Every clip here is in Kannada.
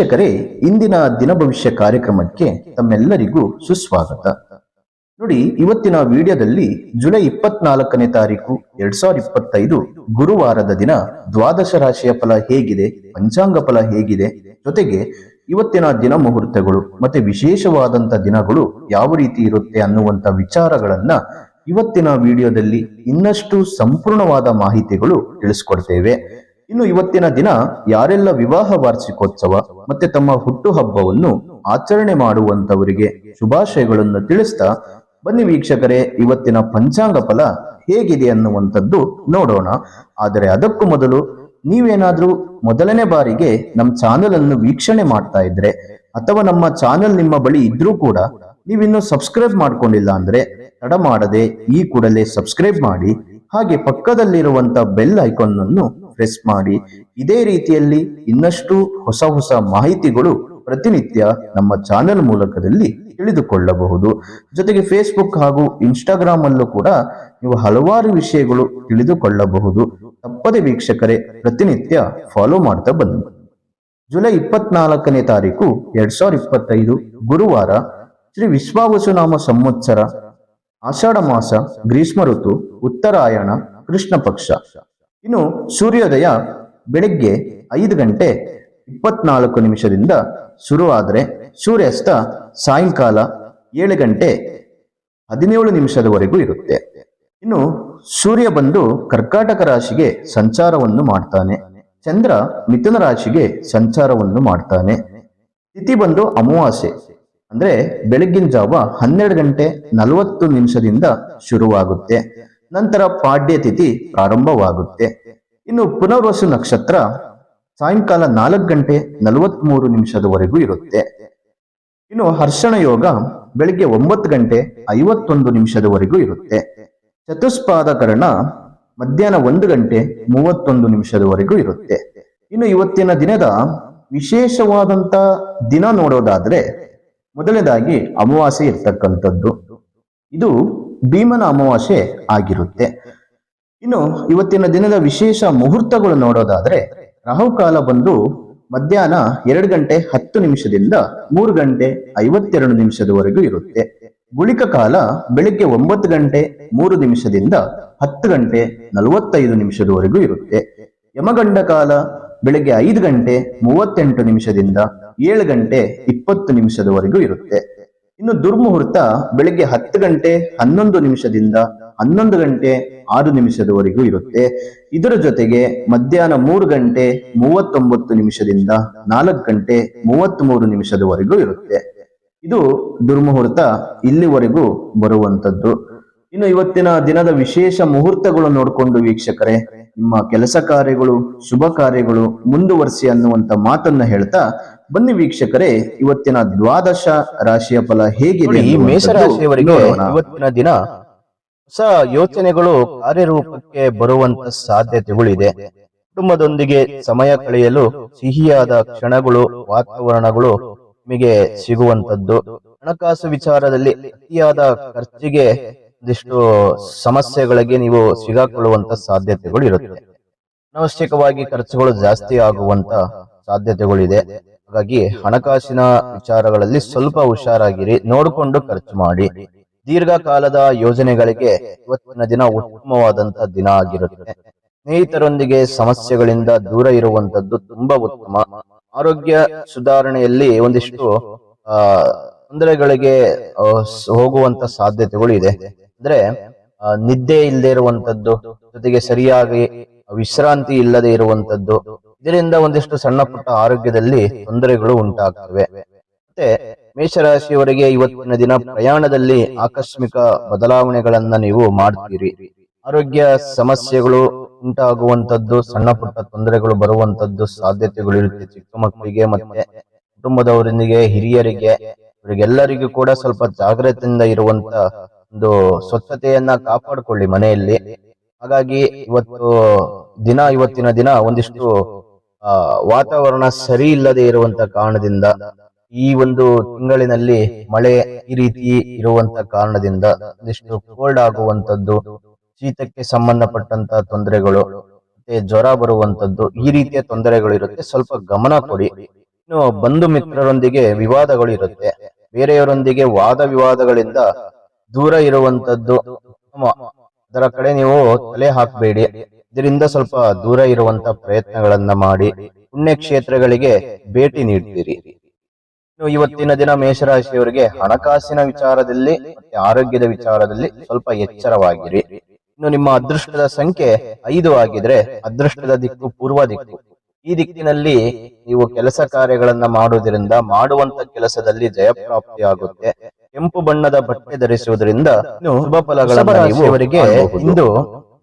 ವೀಕ್ಷಕರೇ, ಇಂದಿನ ದಿನ ಭವಿಷ್ಯ ಕಾರ್ಯಕ್ರಮಕ್ಕೆ ತಮ್ಮೆಲ್ಲರಿಗೂ ಸುಸ್ವಾಗತ. ನೋಡಿ, ಇವತ್ತಿನ ವಿಡಿಯೋದಲ್ಲಿ ಜುಲೈ ಇಪ್ಪತ್ನಾಲ್ಕನೇ ತಾರೀಕು, ಎರಡ್ ಸಾವಿರದ ಇಪ್ಪತ್ತೈದು ಗುರುವಾರದ ದಿನ ದ್ವಾದಶ ರಾಶಿಯ ಫಲ ಹೇಗಿದೆ, ಪಂಚಾಂಗ ಫಲ ಹೇಗಿದೆ, ಜೊತೆಗೆ ಇವತ್ತಿನ ದಿನ ಮುಹೂರ್ತಗಳು ಮತ್ತೆ ವಿಶೇಷವಾದಂತ ದಿನಗಳು ಯಾವ ರೀತಿ ಇರುತ್ತೆ ಅನ್ನುವಂತ ವಿಚಾರಗಳನ್ನ ಇವತ್ತಿನ ವಿಡಿಯೋದಲ್ಲಿ ಇನ್ನಷ್ಟು ಸಂಪೂರ್ಣವಾದ ಮಾಹಿತಿಗಳು ತಿಳಿಸ್ಕೊಡ್ತೇವೆ. ಇನ್ನು ಇವತ್ತಿನ ದಿನ ಯಾರೆಲ್ಲ ವಿವಾಹ ವಾರ್ಷಿಕೋತ್ಸವ ಮತ್ತೆ ತಮ್ಮ ಹುಟ್ಟುಹಬ್ಬವನ್ನು ಆಚರಣೆ ಮಾಡುವಂತವರಿಗೆ ಶುಭಾಶಯಗಳನ್ನು ತಿಳಿಸ್ತಾ, ಬನ್ನಿ ವೀಕ್ಷಕರೇ, ಇವತ್ತಿನ ಪಂಚಾಂಗ ಫಲ ಹೇಗಿದೆ ಅನ್ನುವಂಥದ್ದು ನೋಡೋಣ. ಆದರೆ ಅದಕ್ಕೂ ಮೊದಲು ನೀವೇನಾದರೂ ಮೊದಲನೇ ಬಾರಿಗೆ ನಮ್ಮ ಚಾನೆಲ್ ಅನ್ನು ವೀಕ್ಷಣೆ ಮಾಡ್ತಾ ಇದ್ರೆ, ಅಥವಾ ನಮ್ಮ ಚಾನೆಲ್ ನಿಮ್ಮ ಬಳಿ ಇದ್ರೂ ಕೂಡ ನೀವಿನ್ನು ಸಬ್ಸ್ಕ್ರೈಬ್ ಮಾಡ್ಕೊಂಡಿಲ್ಲ ಅಂದ್ರೆ ತಡ ಮಾಡದೆ ಈ ಕೂಡಲೇ ಸಬ್ಸ್ಕ್ರೈಬ್ ಮಾಡಿ, ಹಾಗೆ ಪಕ್ಕದಲ್ಲಿರುವಂತ ಬೆಲ್ ಐಕಾನ್ ಅನ್ನು ಪ್ರೆಸ್ ಮಾಡಿ, ಇದೇ ರೀತಿಯಲ್ಲಿ ಇನ್ನಷ್ಟು ಹೊಸ ಹೊಸ ಮಾಹಿತಿಗಳು ಪ್ರತಿನಿತ್ಯ ನಮ್ಮ ಚಾನೆಲ್ ಮೂಲಕದಲ್ಲಿ ತಿಳಿದುಕೊಳ್ಳಬಹುದು. ಜೊತೆಗೆ ಫೇಸ್ಬುಕ್ ಹಾಗೂ ಇನ್ಸ್ಟಾಗ್ರಾಮ್ ಅಲ್ಲೂ ಕೂಡ ನೀವು ಹಲವಾರು ವಿಷಯಗಳು ತಿಳಿದುಕೊಳ್ಳಬಹುದು. ತಪ್ಪದೆ ವೀಕ್ಷಕರೇ, ಪ್ರತಿನಿತ್ಯ ಫಾಲೋ ಮಾಡ್ತಾ ಬನ್ನಿ. ಜುಲೈ ಇಪ್ಪತ್ನಾಲ್ಕನೇ ತಾರೀಕು, ಎರಡ್ ಸಾವಿರದ ಇಪ್ಪತ್ತೈದು ಗುರುವಾರ ಶ್ರೀ ವಿಶ್ವಾವಸುನಾಮ ಸಂವತ್ಸರ, ಆಷಾಢ ಮಾಸ, ಗ್ರೀಷ್ಮ ಋತು, ಉತ್ತರಾಯಣ, ಕೃಷ್ಣ ಪಕ್ಷ. ಇನ್ನು ಸೂರ್ಯೋದಯ ಬೆಳಿಗ್ಗೆ ಐದು ಗಂಟೆ ಇಪ್ಪತ್ನಾಲ್ಕು ನಿಮಿಷದಿಂದ ಶುರುವಾದರೆ ಸೂರ್ಯಾಸ್ತ ಸಾಯಂಕಾಲ ಏಳು ಗಂಟೆ ಹದಿನೇಳು ನಿಮಿಷದವರೆಗೂ ಇರುತ್ತೆ. ಇನ್ನು ಸೂರ್ಯ ಬಂದು ಕರ್ಕಾಟಕ ರಾಶಿಗೆ ಸಂಚಾರವನ್ನು ಮಾಡ್ತಾನೆ. ಚಂದ್ರ ಮಿಥುನ ರಾಶಿಗೆ ಸಂಚಾರವನ್ನು ಮಾಡ್ತಾನೆ. ತಿಥಿ ಬಂದು ಅಮಾವಾಸ್ಯೆ, ಅಂದ್ರೆ ಬೆಳಗಿನ ಜಾವ ಹನ್ನೆರಡು ಗಂಟೆ ನಲವತ್ತು ನಿಮಿಷದಿಂದ ಶುರುವಾಗುತ್ತೆ. ನಂತರ ಪಾಡ್ಯ ತಿಥಿ ಪ್ರಾರಂಭವಾಗುತ್ತೆ. ಇನ್ನು ಪುನರ್ವಸು ನಕ್ಷತ್ರ ಸಾಯಂಕಾಲ ನಾಲ್ಕು ಗಂಟೆ ನಲವತ್ಮೂರು ನಿಮಿಷದವರೆಗೂ ಇರುತ್ತೆ. ಇನ್ನು ಹರ್ಷಣ ಯೋಗ ಬೆಳಿಗ್ಗೆ ಒಂಬತ್ತು ಗಂಟೆ ಐವತ್ತೊಂದು ನಿಮಿಷದವರೆಗೂ ಇರುತ್ತೆ. ಚತುಷ್ಪಾದಕರಣ ಮಧ್ಯಾಹ್ನ ಒಂದು ಗಂಟೆ ಮೂವತ್ತೊಂದು ನಿಮಿಷದವರೆಗೂ ಇರುತ್ತೆ. ಇನ್ನು ಇವತ್ತಿನ ದಿನದ ವಿಶೇಷವಾದಂತ ದಿನ ನೋಡೋದಾದ್ರೆ ಮೊದಲನೇದಾಗಿ ಅಮಾವಾಸ್ಯೆ ಇರ್ತಕ್ಕಂಥದ್ದು. ಇದು ಭೀಮನ ಅಮಾವಾಸ್ಯೆ ಆಗಿರುತ್ತೆ. ಇನ್ನು ಇವತ್ತಿನ ದಿನದ ವಿಶೇಷ ಮುಹೂರ್ತಗಳು ನೋಡೋದಾದ್ರೆ ರಾಹುಕಾಲ ಬಂದು ಮಧ್ಯಾಹ್ನ ಎರಡು ಗಂಟೆ ಹತ್ತು ನಿಮಿಷದಿಂದ ಮೂರು ಗಂಟೆ ಐವತ್ತೆರಡು ನಿಮಿಷದವರೆಗೂ ಇರುತ್ತೆ. ಗುಳಿಕ ಕಾಲ ಬೆಳಿಗ್ಗೆ ಒಂಬತ್ತು ಗಂಟೆ ಮೂರು ನಿಮಿಷದಿಂದ ಹತ್ತು ಗಂಟೆ ನಲವತ್ತೈದು ನಿಮಿಷದವರೆಗೂ ಇರುತ್ತೆ. ಯಮಗಂಡ ಕಾಲ ಬೆಳಿಗ್ಗೆ ಐದು ಗಂಟೆ ಮೂವತ್ತೆಂಟು ನಿಮಿಷದಿಂದ ಏಳು ಗಂಟೆ ಇಪ್ಪತ್ತು ನಿಮಿಷದವರೆಗೂ ಇರುತ್ತೆ. ಇನ್ನು ದುರ್ಮುಹೂರ್ತ ಬೆಳಿಗ್ಗೆ ಹತ್ತು ಗಂಟೆ ಹನ್ನೊಂದು ನಿಮಿಷದಿಂದ ಹನ್ನೊಂದು ಗಂಟೆ ಆರು ನಿಮಿಷದವರೆಗೂ ಇರುತ್ತೆ. ಇದರ ಜೊತೆಗೆ ಮಧ್ಯಾಹ್ನ ಮೂರು ಗಂಟೆ ಮೂವತ್ತೊಂಬತ್ತು ನಿಮಿಷದಿಂದ ನಾಲ್ಕು ಗಂಟೆ ಮೂವತ್ತ್ ಮೂರು ನಿಮಿಷದವರೆಗೂ ಇರುತ್ತೆ. ಇದು ದುರ್ಮುಹೂರ್ತ ಇಲ್ಲಿವರೆಗೂ ಬರುವಂತದ್ದು ಇನ್ನು ಇವತ್ತಿನ ದಿನದ ವಿಶೇಷ ಮುಹೂರ್ತಗಳು ನೋಡಿಕೊಂಡು ವೀಕ್ಷಕರೇ, ನಿಮ್ಮ ಕೆಲಸ ಕಾರ್ಯಗಳು, ಶುಭ ಕಾರ್ಯಗಳು ಮುಂದುವರಿಸಿ ಅನ್ನುವಂತ ಮಾತನ್ನ ಹೇಳ್ತಾ ಬನ್ನಿ ವೀಕ್ಷಕರೇ ಇವತ್ತಿನ ದ್ವಾದಶ ರಾಶಿಯ ಫಲ ಹೇಗಿದೆ ಈ ಮೇಷರಾಶಿಯವರಿಗೆ. ಇವತ್ತಿನ ದಿನ ಹೊಸ ಯೋಚನೆಗಳು ಕಾರ್ಯರೂಪಕ್ಕೆ ಬರುವಂತ ಸಾಧ್ಯತೆಗಳಿದೆ. ಕುಟುಂಬದೊಂದಿಗೆ ಸಮಯ ಕಳೆಯಲು ಸಿಹಿಯಾದ ಕ್ಷಣಗಳು ವಾತಾವರಣಗಳು ನಿಮಗೆ ಸಿಗುವಂತದ್ದು ಹಣಕಾಸು ವಿಚಾರದಲ್ಲಿ ಅತಿಯಾದ ಖರ್ಚಿಗೆ ಒಂದಿಷ್ಟು ಸಮಸ್ಯೆಗಳಿಗೆ ನೀವು ಸಿಗಾಕೊಳ್ಳುವಂತ ಸಾಧ್ಯತೆಗಳು ಇರುತ್ತೆ. ಅನವಶ್ಯಕವಾಗಿ ಖರ್ಚುಗಳು ಜಾಸ್ತಿ ಆಗುವಂತ ಸಾಧ್ಯತೆಗಳಿದೆ. ಹಾಗಾಗಿ ಹಣಕಾಸಿನ ವಿಚಾರಗಳಲ್ಲಿ ಸ್ವಲ್ಪ ಹುಷಾರಾಗಿರಿ, ನೋಡಿಕೊಂಡು ಖರ್ಚು ಮಾಡಿ. ದೀರ್ಘಕಾಲದ ಯೋಜನೆಗಳಿಗೆ ಇವತ್ತಿನ ದಿನ ಉತ್ತಮವಾದಂತ ದಿನ ಆಗಿರುತ್ತೆ. ಸ್ನೇಹಿತರೊಂದಿಗೆ ಸಮಸ್ಯೆಗಳಿಂದ ದೂರ ಇರುವಂತದ್ದು ತುಂಬಾ ಉತ್ತಮ. ಆರೋಗ್ಯ ಸುಧಾರಣೆಯಲ್ಲಿ ಒಂದಿಷ್ಟು, ಆ, ತೊಂದರೆಗಳಿಗೆ ಹೋಗುವಂತ ಸಾಧ್ಯತೆಗಳು ಇದೆ. ಅಂದ್ರೆ ನಿದ್ದೆ ಇಲ್ಲದೆ ಇರುವಂತದ್ದು, ಜೊತೆಗೆ ಸರಿಯಾಗಿ ವಿಶ್ರಾಂತಿ ಇಲ್ಲದೆ ಇರುವಂತದ್ದು ಇದರಿಂದ ಒಂದಿಷ್ಟು ಸಣ್ಣ ಪುಟ್ಟ ಆರೋಗ್ಯದಲ್ಲಿ ತೊಂದರೆಗಳು ಉಂಟಾಗ್ತವೆ. ಮತ್ತೆ ಮೇಷರಾಶಿಯವರಿಗೆ ಇವತ್ತಿನ ದಿನ ಪ್ರಯಾಣದಲ್ಲಿ ಆಕಸ್ಮಿಕ ಬದಲಾವಣೆಗಳನ್ನ ನೀವು ಮಾಡ್ತೀರಿ. ಆರೋಗ್ಯ ಸಮಸ್ಯೆಗಳು ಉಂಟಾಗುವಂತದ್ದು ಸಣ್ಣ ಪುಟ್ಟ ತೊಂದರೆಗಳು ಬರುವಂತದ್ದು ಸಾಧ್ಯತೆಗಳು ಇರುತ್ತೆ ಚಿಕ್ಕ ಮಕ್ಕಳಿಗೆ ಮತ್ತೆ ಕುಟುಂಬದವರೊಂದಿಗೆ, ಹಿರಿಯರಿಗೆ ಇವರಿಗೆಲ್ಲರಿಗೂ ಕೂಡ ಸ್ವಲ್ಪ ಜಾಗ್ರತೆಯಿಂದ ಇರುವಂತ ಒಂದು ಸ್ವಚ್ಛತೆಯನ್ನ ಕಾಪಾಡಿಕೊಳ್ಳಿ ಮನೆಯಲ್ಲಿ. ಹಾಗಾಗಿ ಇವತ್ತು ದಿನ, ಇವತ್ತಿನ ದಿನ ಒಂದಿಷ್ಟು ವಾತಾವರಣ ಸರಿ ಇಲ್ಲದೆ ಇರುವಂತ ಕಾರಣದಿಂದ ಈ ಒಂದು ತಿಂಗಳಿನಲ್ಲಿ ಮಳೆ ಈ ರೀತಿ ಇರುವಂತ ಕಾರಣದಿಂದ ಒಂದಿಷ್ಟು ಕೋಲ್ಡ್ ಆಗುವಂತದ್ದು ಶೀತಕ್ಕೆ ಸಂಬಂಧಪಟ್ಟಂತ ತೊಂದರೆಗಳು, ಮತ್ತೆ ಜ್ವರ ಬರುವಂತದ್ದು ಈ ರೀತಿಯ ತೊಂದರೆಗಳು ಇರುತ್ತೆ ಸ್ವಲ್ಪ ಗಮನ ಕೊಡಿ. ಇನ್ನು ಬಂಧು ಮಿತ್ರರೊಂದಿಗೆ ವಿವಾದಗಳು ಇರುತ್ತೆ. ಬೇರೆಯವರೊಂದಿಗೆ ವಾದ ವಿವಾದಗಳಿಂದ ದೂರ ಇರುವಂತದ್ದು ಅದರ ಕಡೆ ನೀವು ತಲೆ ಹಾಕಬೇಡಿ. ಇದರಿಂದ ಸ್ವಲ್ಪ ದೂರ ಇರುವಂತ ಪ್ರಯತ್ನಗಳನ್ನ ಮಾಡಿ ಪುಣ್ಯಕ್ಷೇತ್ರಗಳಿಗೆ ಭೇಟಿ ನೀಡ್ತೀರಿ. ಇನ್ನು ಇವತ್ತಿನ ದಿನ ಮೇಷರಾಶಿಯವರಿಗೆ ಹಣಕಾಸಿನ ವಿಚಾರದಲ್ಲಿ ಮತ್ತೆ ಆರೋಗ್ಯದ ವಿಚಾರದಲ್ಲಿ ಸ್ವಲ್ಪ ಎಚ್ಚರವಾಗಿರಿ. ಇನ್ನು ನಿಮ್ಮ ಅದೃಷ್ಟದ ಸಂಖ್ಯೆ ಐದು ಆಗಿದ್ರೆ ಅದೃಷ್ಟದ ದಿಕ್ಕು ಪೂರ್ವ ದಿಕ್ಕು. ಈ ದಿಕ್ಕಿನಲ್ಲಿ ನೀವು ಕೆಲಸ ಕಾರ್ಯಗಳನ್ನ ಮಾಡುವುದರಿಂದ ಮಾಡುವಂತ ಕೆಲಸದಲ್ಲಿ ಜಯಪ್ರಾಪ್ತಿ ಆಗುತ್ತೆ. ಕೆಂಪು ಬಣ್ಣದ ಬಟ್ಟೆ ಧರಿಸುವುದರಿಂದ ಶುಭ ಫಲಗಳನ್ನು ರಾಶಿಯವರಿಗೆ ಇಂದು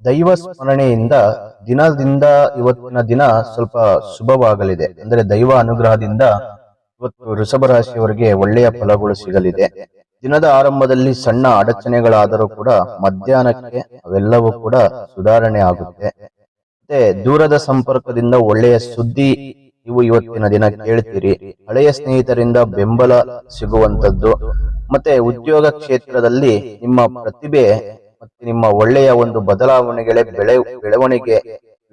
ದೈವ ಸ್ಮರಣೆಯಿಂದ ದಿನದಿಂದ ಇವತ್ತಿನ ದಿನ ಸ್ವಲ್ಪ ಶುಭವಾಗಲಿದೆ. ಅಂದ್ರೆ ದೈವ ಅನುಗ್ರಹದಿಂದ ಇವತ್ತು ವೃಷಭ ರಾಶಿಯವರಿಗೆ ಒಳ್ಳೆಯ ಫಲಗಳು ಸಿಗಲಿದೆ. ದಿನದ ಆರಂಭದಲ್ಲಿ ಸಣ್ಣ ಅಡಚಣೆಗಳಾದರೂ ಕೂಡ ಮಧ್ಯಾಹ್ನಕ್ಕೆ ಅವೆಲ್ಲವೂ ಕೂಡ ಸುಧಾರಣೆ ಆಗುತ್ತೆ. ಮತ್ತೆ ದೂರದ ಸಂಪರ್ಕದಿಂದ ಒಳ್ಳೆಯ ಸುದ್ದಿ ನೀವು ಇವತ್ತಿನ ದಿನ ಕೇಳ್ತೀರಿ. ಹಳೆಯ ಸ್ನೇಹಿತರಿಂದ ಬೆಂಬಲ ಸಿಗುವಂತದ್ದು ಮತ್ತೆ ಉದ್ಯೋಗ ಕ್ಷೇತ್ರದಲ್ಲಿ ನಿಮ್ಮ ಪ್ರತಿಭೆ ಮತ್ತೆ ನಿಮ್ಮ ಒಳ್ಳೆಯ ಒಂದು ಬದಲಾವಣೆಗಳೇ ಬೆಳೆ, ಬೆಳವಣಿಗೆ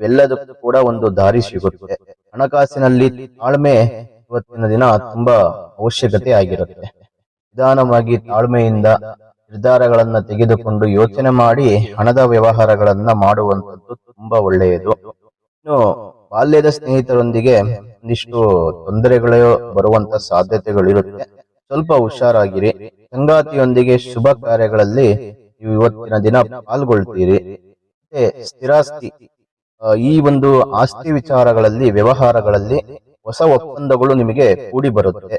ಇವೆಲ್ಲದಕ್ಕೂ ಕೂಡ ಒಂದು ದಾರಿ ಸಿಗುತ್ತೆ ಹಣಕಾಸಿನಲ್ಲಿ ತಾಳ್ಮೆ ಇವತ್ತಿನ ದಿನ ತುಂಬಾ ಅವಶ್ಯಕತೆ ಆಗಿರುತ್ತೆ. ನಿಧಾನವಾಗಿ ತಾಳ್ಮೆಯಿಂದ ನಿರ್ಧಾರಗಳನ್ನ ತೆಗೆದುಕೊಂಡು ಯೋಚನೆ ಮಾಡಿ ಹಣದ ವ್ಯವಹಾರಗಳನ್ನ ಮಾಡುವಂತದ್ದು ತುಂಬಾ ಒಳ್ಳೆಯದು. ಇನ್ನು ಬಾಲ್ಯದ ಸ್ನೇಹಿತರೊಂದಿಗೆ ಒಂದಿಷ್ಟು ತೊಂದರೆಗಳು ಬರುವಂತ ಸಾಧ್ಯತೆಗಳಿರುತ್ತೆ. ಸ್ವಲ್ಪ ಹುಷಾರಾಗಿರಿ. ಸಂಗಾತಿಯೊಂದಿಗೆ ಶುಭ ಕಾರ್ಯಗಳಲ್ಲಿ ನೀವು ಇವತ್ತಿನ ದಿನ ಪಾಲ್ಗೊಳ್ತೀರಿ. ಮತ್ತೆ ಸ್ಥಿರಾಸ್ತಿ ಈ ಒಂದು ಆಸ್ತಿ ವಿಚಾರಗಳಲ್ಲಿ, ವ್ಯವಹಾರಗಳಲ್ಲಿ ಹೊಸ ಒಪ್ಪಂದಗಳು ನಿಮಗೆ ಕೂಡಿ ಬರುತ್ತೆ.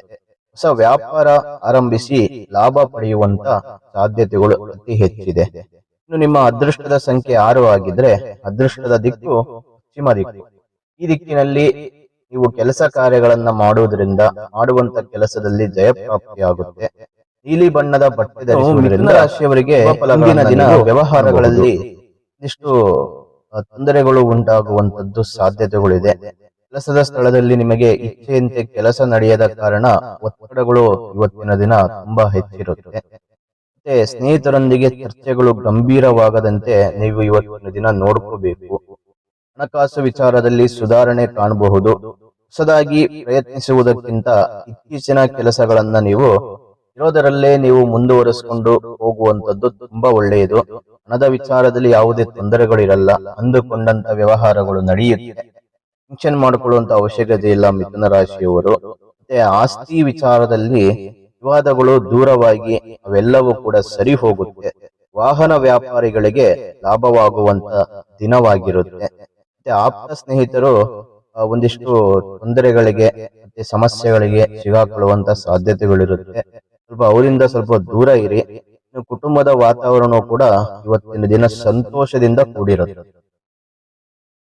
ಹೊಸ ವ್ಯಾಪಾರ ಆರಂಭಿಸಿ ಲಾಭ ಪಡೆಯುವಂತ ಸಾಧ್ಯತೆಗಳು ಅತಿ ಹೆಚ್ಚಿದೆ. ಇನ್ನು ನಿಮ್ಮ ಅದೃಷ್ಟದ ಸಂಖ್ಯೆ ಆರು ಆಗಿದ್ರೆ ಅದೃಷ್ಟದ ದಿಕ್ಕು ಪಶ್ಚಿಮ ದಿಕ್ಕು. ಈ ದಿಕ್ಕಿನಲ್ಲಿ ನೀವು ಕೆಲಸ ಕಾರ್ಯಗಳನ್ನ ಮಾಡುವುದರಿಂದ, ಮಾಡುವಂತ ಕೆಲಸದಲ್ಲಿ ಜಯಪ್ರಾಪ್ತಿಯಾಗುತ್ತೆ. ನೀಲಿ ಬಣ್ಣದ ಬಟ್ಟೆ ಮಿಥುನ ರಾಶಿಯವರಿಗೆ ಮುಂದಿನ ದಿನ ವ್ಯವಹಾರಗಳಲ್ಲಿ ಇಷ್ಟು ತೊಂದರೆಗಳು ಉಂಟಾಗುವಂತದ್ದು ಸಾಧ್ಯತೆಗಳಿದೆ. ಕೆಲಸದ ಸ್ಥಳದಲ್ಲಿ ನಿಮಗೆ ಇಚ್ಛೆಯಂತೆ ಕೆಲಸ ನಡೆಯದ ಕಾರಣ ಒತ್ತಡಗಳು ಇವತ್ತಿನ ದಿನ ತುಂಬಾ ಹೆಚ್ಚಿರುತ್ತೆ. ಮತ್ತೆ ಸ್ನೇಹಿತರೊಂದಿಗೆ ಚರ್ಚೆಗಳು ಗಂಭೀರವಾಗದಂತೆ ನೀವು ಇವತ್ತಿನ ದಿನ ನೋಡ್ಕೋಬೇಕು. ಹಣಕಾಸು ವಿಚಾರದಲ್ಲಿ ಸುಧಾರಣೆ ಕಾಣಬಹುದು. ಹೊಸದಾಗಿ ಪ್ರಯತ್ನಿಸುವುದಕ್ಕಿಂತ ಇತ್ತೀಚಿನ ಕೆಲಸಗಳನ್ನ ನೀವು ಇರೋದರಲ್ಲೇ ನೀವು ಮುಂದುವರಿಸಿಕೊಂಡು ಹೋಗುವಂತದ್ದು ತುಂಬಾ ಒಳ್ಳೆಯದು. ಹಣದ ವಿಚಾರದಲ್ಲಿ ಯಾವುದೇ ತೊಂದರೆಗಳಿರಲ್ಲ. ಅಂದುಕೊಂಡಂತ ವ್ಯವಹಾರಗಳು ನಡೆಯುತ್ತೆ. ಟೆನ್ಷನ್ ಮಾಡಿಕೊಳ್ಳುವಂತ ಅವಶ್ಯಕತೆ ಇಲ್ಲ ಮಿಥುನ ರಾಶಿಯವರು. ಮತ್ತೆ ಆಸ್ತಿ ವಿಚಾರದಲ್ಲಿ ವಿವಾದಗಳು ದೂರವಾಗಿ ಅವೆಲ್ಲವೂ ಕೂಡ ಸರಿ ಹೋಗುತ್ತೆ. ವಾಹನ ವ್ಯಾಪಾರಿಗಳಿಗೆ ಲಾಭವಾಗುವಂತ ದಿನವಾಗಿರುತ್ತೆ. ಮತ್ತೆ ಆಪ್ತ ಸ್ನೇಹಿತರು ಒಂದಿಷ್ಟು ತೊಂದರೆಗಳಿಗೆ ಮತ್ತೆ ಸಮಸ್ಯೆಗಳಿಗೆ ಸಿಗಾಕೊಳ್ಳುವಂತ ಸಾಧ್ಯತೆಗಳಿರುತ್ತೆ. ಸ್ವಲ್ಪ ಅವರಿಂದ ಸ್ವಲ್ಪ ದೂರ ಇರಿ. ಕುಟುಂಬದ ವಾತಾವರಣ ಕೂಡ ಇವತ್ತಿನ ದಿನ ಸಂತೋಷದಿಂದ ಕೂಡಿರುತ್ತೆ.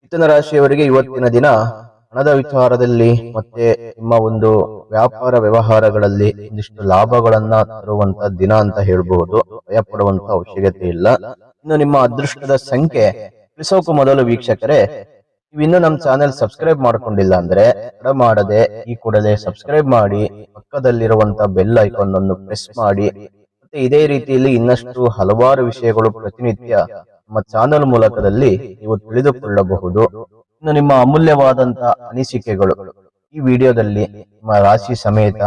ಮಿಥುನ ರಾಶಿಯವರಿಗೆ ಇವತ್ತಿನ ದಿನ ಹಣದ ವಿಚಾರದಲ್ಲಿ ಮತ್ತೆ ನಿಮ್ಮ ಒಂದು ವ್ಯಾಪಾರ ವ್ಯವಹಾರಗಳಲ್ಲಿ ಒಂದಿಷ್ಟು ಲಾಭಗಳನ್ನ ತರುವಂತ ದಿನ ಅಂತ ಹೇಳ್ಬಹುದು. ಭಯ ಪಡುವಂತ ಅವಶ್ಯಕತೆ ಇಲ್ಲ. ಇನ್ನು ನಿಮ್ಮ ಅದೃಷ್ಟದ ಸಂಖ್ಯೆ. ತಿಳಿಸೋಕು ಮೊದಲು ವೀಕ್ಷಕರೇ ನೀವಿನ್ನು ನಮ್ಮ ಚಾನೆಲ್ ಸಬ್ಸ್ಕ್ರೈಬ್ ಮಾಡ್ಕೊಂಡಿಲ್ಲ ಅಂದ್ರೆ ತಡ ಮಾಡದೆ ಈ ಕೂಡಲೇ ಸಬ್ಸ್ಕ್ರೈಬ್ ಮಾಡಿ, ಪಕ್ಕದಲ್ಲಿರುವಂತ ಬೆಲ್ ಐಕಾನ್ ಅನ್ನು ಪ್ರೆಸ್ ಮಾಡಿ. ಮತ್ತೆ ಇದೇ ರೀತಿಯಲ್ಲಿ ಇನ್ನಷ್ಟು ಹಲವಾರು ವಿಷಯಗಳು ಪ್ರತಿನಿತ್ಯ ನಮ್ಮ ಚಾನೆಲ್ ಮೂಲಕದಲ್ಲಿ ನೀವು ತಿಳಿದುಕೊಳ್ಳಬಹುದು. ಇನ್ನು ನಿಮ್ಮ ಅಮೂಲ್ಯವಾದಂತ ಅನಿಸಿಕೆಗಳು ಈ ವಿಡಿಯೋದಲ್ಲಿ ನಿಮ್ಮ ರಾಶಿ ಸಮೇತ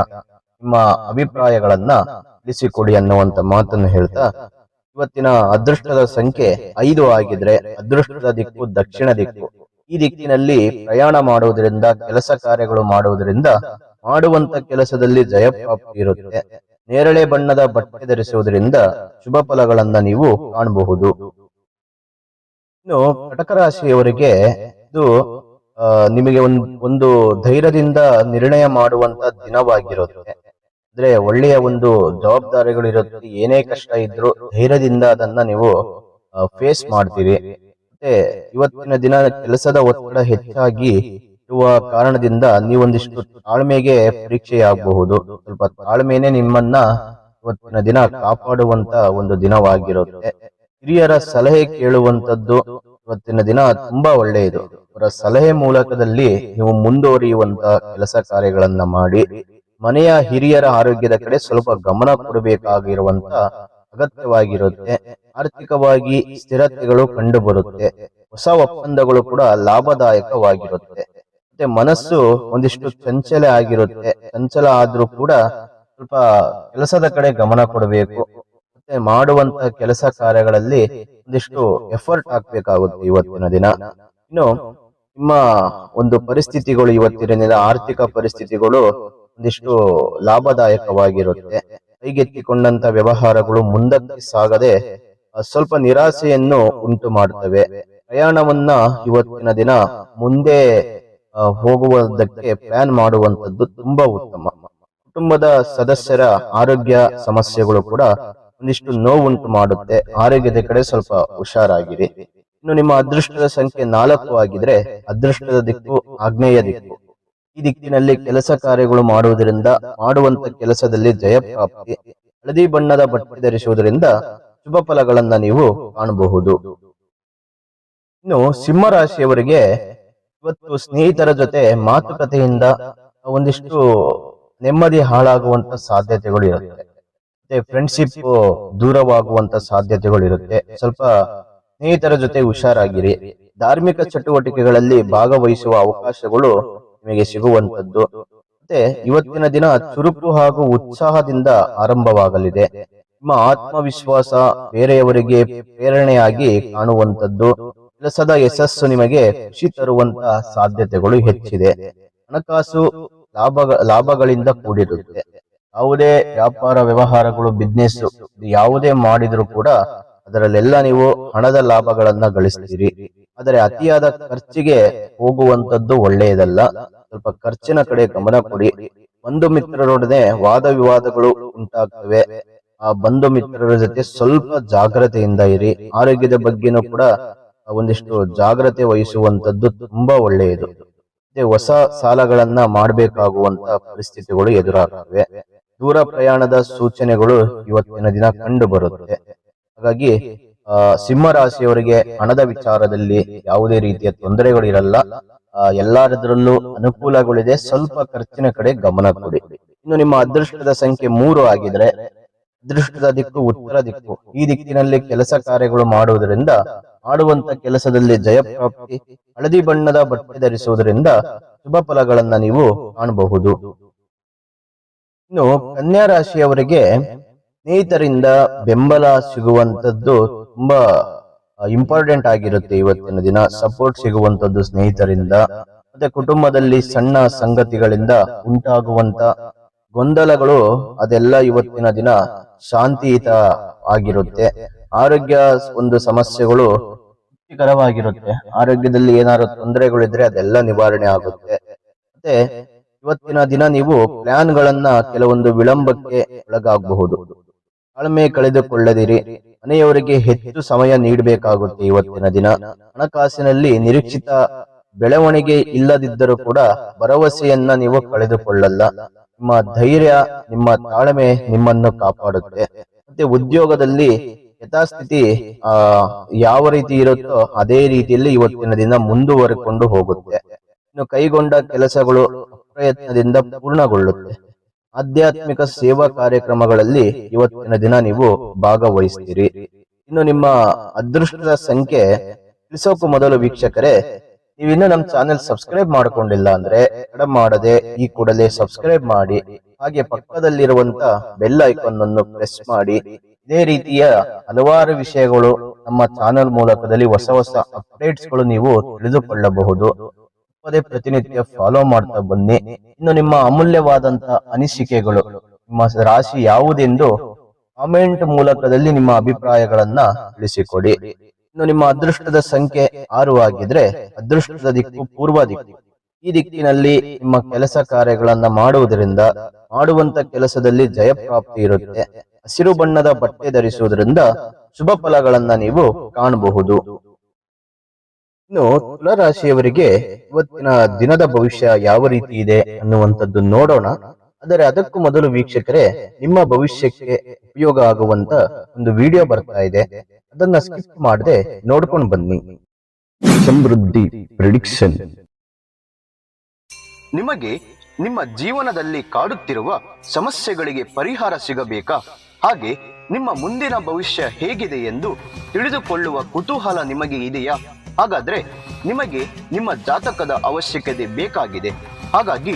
ನಿಮ್ಮ ಅಭಿಪ್ರಾಯಗಳನ್ನ ತಿಳಿಸಿಕೊಡಿ ಅನ್ನುವಂತ ಮಾತನ್ನು ಹೇಳ್ತಾ ಇವತ್ತಿನ ಅದೃಷ್ಟದ ಸಂಖ್ಯೆ ಐದು ಆಗಿದ್ರೆ ಅದೃಷ್ಟದ ದಿಕ್ಕು ದಕ್ಷಿಣ ದಿಕ್ಕು. ಈ ದಿಕ್ಕಿನಲ್ಲಿ ಪ್ರಯಾಣ ಮಾಡುವುದರಿಂದ, ಕೆಲಸ ಕಾರ್ಯಗಳು ಮಾಡುವುದರಿಂದ ಮಾಡುವಂತ ಕೆಲಸದಲ್ಲಿ ಜಯಪ್ರಾಪ್ತಿ ಇರುತ್ತೆ. ನೇರಳೆ ಬಣ್ಣದ ಬಟ್ಟೆ ಧರಿಸುವುದರಿಂದ ಶುಭ ಫಲಗಳನ್ನ ನೀವು ಕಾಣಬಹುದು. ಇನ್ನು ಕಟಕ ರಾಶಿಯವರಿಗೆ ಇದು ನಿಮಗೆ ಒಂದು ಒಂದು ಧೈರ್ಯದಿಂದ ನಿರ್ಣಯ ಮಾಡುವಂತ ದಿನವಾಗಿರುತ್ತೆ. ಅಂದ್ರೆ ಒಳ್ಳೆಯ ಒಂದು ಜವಾಬ್ದಾರಿಗಳು ಇರುತ್ತೆ ಏನೇ ಕಷ್ಟ ಇದ್ರೂ ಧೈರ್ಯದಿಂದ ಅದನ್ನ ನೀವು ಫೇಸ್ ಮಾಡ್ತೀರಿ. ಮತ್ತೆ ಇವತ್ತಿನ ದಿನ ಕೆಲಸದ ಒತ್ತಡ ಹೆಚ್ಚಾಗಿ ಇರುವ ಕಾರಣದಿಂದ ನೀವೊಂದಿಷ್ಟು ತಾಳ್ಮೆಗೆ ಪರೀಕ್ಷೆಯಾಗಬಹುದು. ಸ್ವಲ್ಪ ತಾಳ್ಮೆನೆ ನಿಮ್ಮನ್ನ ಇವತ್ತಿನ ದಿನ ಕಾಪಾಡುವಂತ ಒಂದು ದಿನವಾಗಿರುತ್ತೆ. ಹಿರಿಯರ ಸಲಹೆ ಕೇಳುವಂತದ್ದು ಇವತ್ತಿನ ದಿನ ತುಂಬಾ ಒಳ್ಳೆಯದು. ಅವರ ಸಲಹೆ ಮೂಲಕದಲ್ಲಿ ನೀವು ಮುಂದುವರಿಯುವಂತ ಕೆಲಸ ಕಾರ್ಯಗಳನ್ನ ಮಾಡಿ. ಮನೆಯ ಹಿರಿಯರ ಆರೋಗ್ಯದ ಕಡೆ ಸ್ವಲ್ಪ ಗಮನ ಕೊಡಬೇಕಾಗಿರುವಂತ ಅಗತ್ಯವಾಗಿರುತ್ತೆ. ಆರ್ಥಿಕವಾಗಿ ಸ್ಥಿರತೆಗಳು ಕಂಡುಬರುತ್ತೆ. ಹೊಸ ಒಪ್ಪಂದಗಳು ಕೂಡ ಲಾಭದಾಯಕವಾಗಿರುತ್ತೆ. ಮತ್ತೆ ಮನಸ್ಸು ಒಂದಿಷ್ಟು ಚಂಚಲ ಆಗಿರುತ್ತೆ. ಚಂಚಲ ಆದ್ರೂ ಕೂಡ ಸ್ವಲ್ಪ ಕೆಲಸದ ಕಡೆ ಗಮನ ಕೊಡಬೇಕು. ಮತ್ತೆ ಮಾಡುವಂತ ಕೆಲಸ ಕಾರ್ಯಗಳಲ್ಲಿ ಒಂದಿಷ್ಟು ಎಫರ್ಟ್ ಹಾಕ್ಬೇಕಾಗುತ್ತೆ ಇವತ್ತಿನ ದಿನ. ಇನ್ನು ನಿಮ್ಮ ಒಂದು ಪರಿಸ್ಥಿತಿಗಳು ಇವತ್ತಿನ ದಿನ ಆರ್ಥಿಕ ಪರಿಸ್ಥಿತಿಗಳು ಒಂದಿಷ್ಟು ಲಾಭದಾಯಕವಾಗಿರುತ್ತೆ. ಕೈಗೆತ್ತಿಕೊಂಡಂತ ವ್ಯವಹಾರಗಳು ಮುಂದಕ್ಕೆ ಸಾಗದೆ ಸ್ವಲ್ಪ ನಿರಾಸೆಯನ್ನು ಉಂಟು ಮಾಡುತ್ತವೆ ಪ್ರಯಾಣವನ್ನ ಇವತ್ತಿನ ದಿನ ಮುಂದೆ ಹೋಗುವುದಕ್ಕೆ ಪ್ಲಾನ್ ಮಾಡುವಂತದ್ದು ತುಂಬಾ ಉತ್ತಮ. ಕುಟುಂಬದ ಸದಸ್ಯರ ಆರೋಗ್ಯ ಸಮಸ್ಯೆಗಳು ಕೂಡ ಒಂದಿಷ್ಟು ನೋವುಂಟು ಮಾಡುತ್ತೆ ಆರೋಗ್ಯದ ಕಡೆ ಸ್ವಲ್ಪ ಹುಷಾರಾಗಿರಿ. ಇನ್ನು ನಿಮ್ಮ ಅದೃಷ್ಟದ ಸಂಖ್ಯೆ ನಾಲ್ಕು ಆಗಿದ್ರೆ ಅದೃಷ್ಟದ ದಿಕ್ಕು ಆಗ್ನೇಯ ದಿಕ್ಕು. ಈ ದಿಕ್ಕಿನಲ್ಲಿ ಕೆಲಸ ಕಾರ್ಯಗಳು ಮಾಡುವುದರಿಂದ ಮಾಡುವಂತ ಕೆಲಸದಲ್ಲಿ ಜಯ ಪ್ರಾಪ್ತಿ ಹಳದಿ ಬಣ್ಣದ ಬಟ್ಟೆ ಧರಿಸುವುದರಿಂದ ಶುಭ ಫಲಗಳನ್ನ ನೀವು ಕಾಣಬಹುದು. ಇನ್ನು ಸಿಂಹರಾಶಿಯವರಿಗೆ ಇವತ್ತು ಸ್ನೇಹಿತರ ಜೊತೆ ಮಾತುಕತೆಯಿಂದ ಒಂದಿಷ್ಟು ನೆಮ್ಮದಿ ಹಾಳಾಗುವಂತ ಸಾಧ್ಯತೆಗಳು ಇರುತ್ತೆ. ಮತ್ತೆ ಫ್ರೆಂಡ್ಶಿಪ್ ದೂರವಾಗುವಂತ ಸಾಧ್ಯತೆಗಳು ಇರುತ್ತೆ. ಸ್ವಲ್ಪ ಸ್ನೇಹಿತರ ಜೊತೆ ಹುಷಾರಾಗಿರಿ. ಧಾರ್ಮಿಕ ಚಟುವಟಿಕೆಗಳಲ್ಲಿ ಭಾಗವಹಿಸುವ ಅವಕಾಶಗಳು ನಿಮಗೆ ಸಿಗುವಂತದ್ದು ಮತ್ತೆ ಇವತ್ತಿನ ದಿನ ಚುರುಕು ಹಾಗೂ ಉತ್ಸಾಹದಿಂದ ಆರಂಭವಾಗಲಿದೆ. ನಿಮ್ಮ ಆತ್ಮವಿಶ್ವಾಸ ಬೇರೆಯವರಿಗೆ ಪ್ರೇರಣೆಯಾಗಿ ಕಾಣುವಂತದ್ದು ಕೆಲಸದ ಯಶಸ್ಸು ನಿಮಗೆ ಖುಷಿ ತರುವಂತಹ ಸಾಧ್ಯತೆಗಳು ಹೆಚ್ಚಿದೆ. ಹಣಕಾಸು ಲಾಭ, ಲಾಭಗಳಿಂದ ಕೂಡಿರುತ್ತೆ. ಯಾವುದೇ ವ್ಯಾಪಾರ ವ್ಯವಹಾರಗಳು ಬಿಸ್ನೆಸ್ ಯಾವುದೇ ಮಾಡಿದ್ರು ಕೂಡ ಅದರಲ್ಲೆಲ್ಲ ನೀವು ಹಣದ ಲಾಭಗಳನ್ನ ಗಳಿಸ್ತೀರಿ. ಆದರೆ ಅತಿಯಾದ ಖರ್ಚಿಗೆ ಹೋಗುವಂತದ್ದು ಒಳ್ಳೆಯದಲ್ಲ. ಸ್ವಲ್ಪ ಖರ್ಚಿನ ಕಡೆ ಗಮನ ಕೊಡಿ. ಒಂದು ಮಿತ್ರರೊಡನೆ ವಾದ ವಿವಾದಗಳು ಉಂಟಾಗ್ತವೆ. ಬಂಧು ಮಿತ್ರರ ಜೊತೆ ಸ್ವಲ್ಪ ಜಾಗ್ರತೆಯಿಂದ ಇರಿ. ಆರೋಗ್ಯದ ಬಗ್ಗೆನೂ ಕೂಡ ಒಂದಿಷ್ಟು ಜಾಗ್ರತೆ ವಹಿಸುವಂತದ್ದು ತುಂಬಾ ಒಳ್ಳೆಯದು. ಮತ್ತೆ ಹೊಸ ಸಾಲಗಳನ್ನ ಮಾಡಬೇಕಾಗುವಂತ ಪರಿಸ್ಥಿತಿಗಳು ಎದುರಾಗ್ತವೆ. ದೂರ ಪ್ರಯಾಣದ ಸೂಚನೆಗಳು ಇವತ್ತಿನ ದಿನ ಕಂಡು ಬರುತ್ತೆ. ಹಾಗಾಗಿ ಆ ಸಿಂಹ ರಾಶಿಯವರಿಗೆ ಹಣದ ವಿಚಾರದಲ್ಲಿ ಯಾವುದೇ ರೀತಿಯ ತೊಂದರೆಗಳು ಇರಲ್ಲ. ಆ, ಎಲ್ಲದರಲ್ಲೂ ಅನುಕೂಲಗಳಿದೆ. ಸ್ವಲ್ಪ ಖರ್ಚಿನ ಕಡೆ ಗಮನ ಕೊಡಿ. ಇನ್ನು ನಿಮ್ಮ ಅದೃಷ್ಟದ ಸಂಖ್ಯೆ ಮೂರು ಆಗಿದ್ರೆ ಅದೃಷ್ಟದ ದಿಕ್ಕು, ಉತ್ತರ ದಿಕ್ಕು. ಈ ದಿಕ್ಕಿನಲ್ಲಿ ಕೆಲಸ ಕಾರ್ಯಗಳು ಮಾಡುವುದರಿಂದ, ಮಾಡುವಂತ ಕೆಲಸದಲ್ಲಿ ಜಯ ಪ್ರಾಪ್ತಿ ಹಳದಿ ಬಣ್ಣದ ಬಟ್ಟೆ ಧರಿಸುವುದರಿಂದ ಶುಭ ಫಲಗಳನ್ನ ನೀವು ಕಾಣಬಹುದು. ಇನ್ನು ಕನ್ಯಾ ರಾಶಿಯವರಿಗೆ ಸ್ನೇಹಿತರಿಂದ ಬೆಂಬಲ ಸಿಗುವಂತದ್ದು ತುಂಬಾ ಇಂಪಾರ್ಟೆಂಟ್ ಆಗಿರುತ್ತೆ ಇವತ್ತಿನ ದಿನ. ಸಪೋರ್ಟ್ ಸಿಗುವಂತದ್ದು ಸ್ನೇಹಿತರಿಂದ, ಮತ್ತೆ ಕುಟುಂಬದಲ್ಲಿ ಸಣ್ಣ ಸಂಗತಿಗಳಿಂದ ಉಂಟಾಗುವಂತ ಗೊಂದಲಗಳು ಅದೆಲ್ಲ ಇವತ್ತಿನ ದಿನ ಶಾಂತಿಯುತ ಆಗಿರುತ್ತೆ. ಆರೋಗ್ಯ ಒಂದು ಸಮಸ್ಯೆಗಳು ತೃಪ್ತಿಕರವಾಗಿರುತ್ತೆ. ಆರೋಗ್ಯದಲ್ಲಿ ಏನಾದ್ರು ತೊಂದರೆಗಳಿದ್ರೆ ಅದೆಲ್ಲ ನಿವಾರಣೆ ಆಗುತ್ತೆ. ಮತ್ತೆ ಇವತ್ತಿನ ದಿನ ನೀವು ಪ್ಲಾನ್ ಗಳನ್ನ ಕೆಲವೊಂದು ವಿಳಂಬಕ್ಕೆ ಒಳಗಾಗಬಹುದು. ತಾಳ್ಮೆ ಕಳೆದುಕೊಳ್ಳದಿರಿ. ಮನೆಯವರಿಗೆ ಹೆಚ್ಚು ಸಮಯ ನೀಡಬೇಕಾಗುತ್ತೆ ಇವತ್ತಿನ ದಿನ. ಹಣಕಾಸಿನಲ್ಲಿ ನಿರೀಕ್ಷಿತ ಬೆಳವಣಿಗೆ ಇಲ್ಲದಿದ್ದರೂ ಕೂಡ ಭರವಸೆಯನ್ನ ನೀವು ಕಳೆದುಕೊಳ್ಳಲ್ಲ. ನಿಮ್ಮ ಧೈರ್ಯ, ನಿಮ್ಮ ತಾಳ್ಮೆ ನಿಮ್ಮನ್ನು ಕಾಪಾಡುತ್ತೆ. ಮತ್ತೆ ಉದ್ಯೋಗದಲ್ಲಿ ಯಥಾಸ್ಥಿತಿ, ಆ, ಯಾವ ರೀತಿ ಇರುತ್ತೋ ಅದೇ ರೀತಿಯಲ್ಲಿ ಇವತ್ತಿನ ದಿನ ಮುಂದುವರೆಕೊಂಡು ಹೋಗುತ್ತೆ. ಇನ್ನು ಕೈಗೊಂಡ ಕೆಲಸಗಳು ಪ್ರಯತ್ನದಿಂದ ಪೂರ್ಣಗೊಳ್ಳುತ್ತೆ. ಆಧ್ಯಾತ್ಮಿಕ ಸೇವಾ ಕಾರ್ಯಕ್ರಮಗಳಲ್ಲಿ ಇವತ್ತಿನ ದಿನ ನೀವು ಭಾಗವಹಿಸ್ತೀರಿ. ಇನ್ನು ನಿಮ್ಮ ಅದೃಷ್ಟದ ಸಂಖ್ಯೆ, ತಿಳಿಸೋಕು ಮೊದಲು ವೀಕ್ಷಕರೇ ನೀವಿನ್ನು ನಮ್ಮ ಚಾನೆಲ್ ಸಬ್ಸ್ಕ್ರೈಬ್ ಮಾಡ್ಕೊಂಡಿಲ್ಲ ಅಂದ್ರೆ ತಡ ಮಾಡದೆ ಈ ಕೂಡಲೇ ಸಬ್ಸ್ಕ್ರೈಬ್ ಮಾಡಿ ಹಾಗೆ ಪಕ್ಕದಲ್ಲಿರುವಂತ ಬೆಲ್ ಐಕಾನ್ ಅನ್ನು ಪ್ರೆಸ್ ಮಾಡಿ. ಇದೇ ರೀತಿಯ ಹಲವಾರು ವಿಷಯಗಳು ನಮ್ಮ ಚಾನೆಲ್ ಮೂಲಕದಲ್ಲಿ ಹೊಸ ಹೊಸ ಅಪ್ಡೇಟ್ಸ್ಗಳು ನೀವು ತಿಳಿದುಕೊಳ್ಳಬಹುದು. ಪದೇ ಪ್ರತಿನಿತ್ಯ ಫಾಲೋ ಮಾಡ್ತಾ ಬನ್ನಿ. ಇನ್ನು ನಿಮ್ಮ ಅಮೂಲ್ಯವಾದಂತ ಅನಿಸಿಕೆಗಳು ನಿಮ್ಮ ರಾಶಿ ಯಾವುದೆಂದು ಕಾಮೆಂಟ್ ಮೂಲಕದಲ್ಲಿ ನಿಮ್ಮ ಅಭಿಪ್ರಾಯಗಳನ್ನ ತಿಳಿಸಿಕೊಡಿ. ಇನ್ನು ನಿಮ್ಮ ಅದೃಷ್ಟದ ಸಂಖ್ಯೆ ಆರು ಆಗಿದ್ರೆ ಅದೃಷ್ಟದ ದಿಕ್ಕು ಪೂರ್ವ ದಿಕ್ಕು. ಈ ದಿಕ್ಕಿನಲ್ಲಿ ನಿಮ್ಮ ಕೆಲಸ ಕಾರ್ಯಗಳನ್ನ ಮಾಡುವುದರಿಂದ, ಮಾಡುವಂತ ಕೆಲಸದಲ್ಲಿ ಜಯ ಪ್ರಾಪ್ತಿ ಇರುತ್ತೆ. ಹಸಿರು ಬಣ್ಣದ ಬಟ್ಟೆ ಧರಿಸುವುದರಿಂದ ಶುಭ ಫಲಗಳನ್ನ ನೀವು ಕಾಣಬಹುದು. ಇನ್ನು ತುಲರಾಶಿಯವರಿಗೆ ಇವತ್ತಿನ ದಿನದ ಭವಿಷ್ಯ ಯಾವ ರೀತಿ ಇದೆ ಅನ್ನುವಂಥದ್ದು ನೋಡೋಣ. ಆದರೆ ಅದಕ್ಕೂ ಮೊದಲು ವೀಕ್ಷಕರೇ, ನಿಮ್ಮ ಭವಿಷ್ಯಕ್ಕೆ ಉಪಯೋಗ ಆಗುವಂತ ಒಂದು ವಿಡಿಯೋ ಬರ್ತಾ ಇದೆ. ಅದನ್ನ ಸ್ಕಿಪ್ ಮಾಡದೆ ನೋಡ್ಕೊಂಡು ಬನ್ನಿ ಸಮೃದ್ಧಿ ಪ್ರಿಡಿಕ್ಷನ್ ನಿಮಗೆ ನಿಮ್ಮ ಜೀವನದಲ್ಲಿ ಕಾಡುತ್ತಿರುವ ಸಮಸ್ಯೆಗಳಿಗೆ ಪರಿಹಾರ ಸಿಗಬೇಕಾ? ಹಾಗೆ ನಿಮ್ಮ ಮುಂದಿನ ಭವಿಷ್ಯ ಹೇಗಿದೆ ಎಂದು ತಿಳಿದುಕೊಳ್ಳುವ ಕುತೂಹಲ ನಿಮಗೆ ಇದೆಯಾ? ಹಾಗಾದ್ರೆ ನಿಮಗೆ ನಿಮ್ಮ ಜಾತಕದ ಅವಶ್ಯಕತೆ ಬೇಕಾಗಿದೆ. ಹಾಗಾಗಿ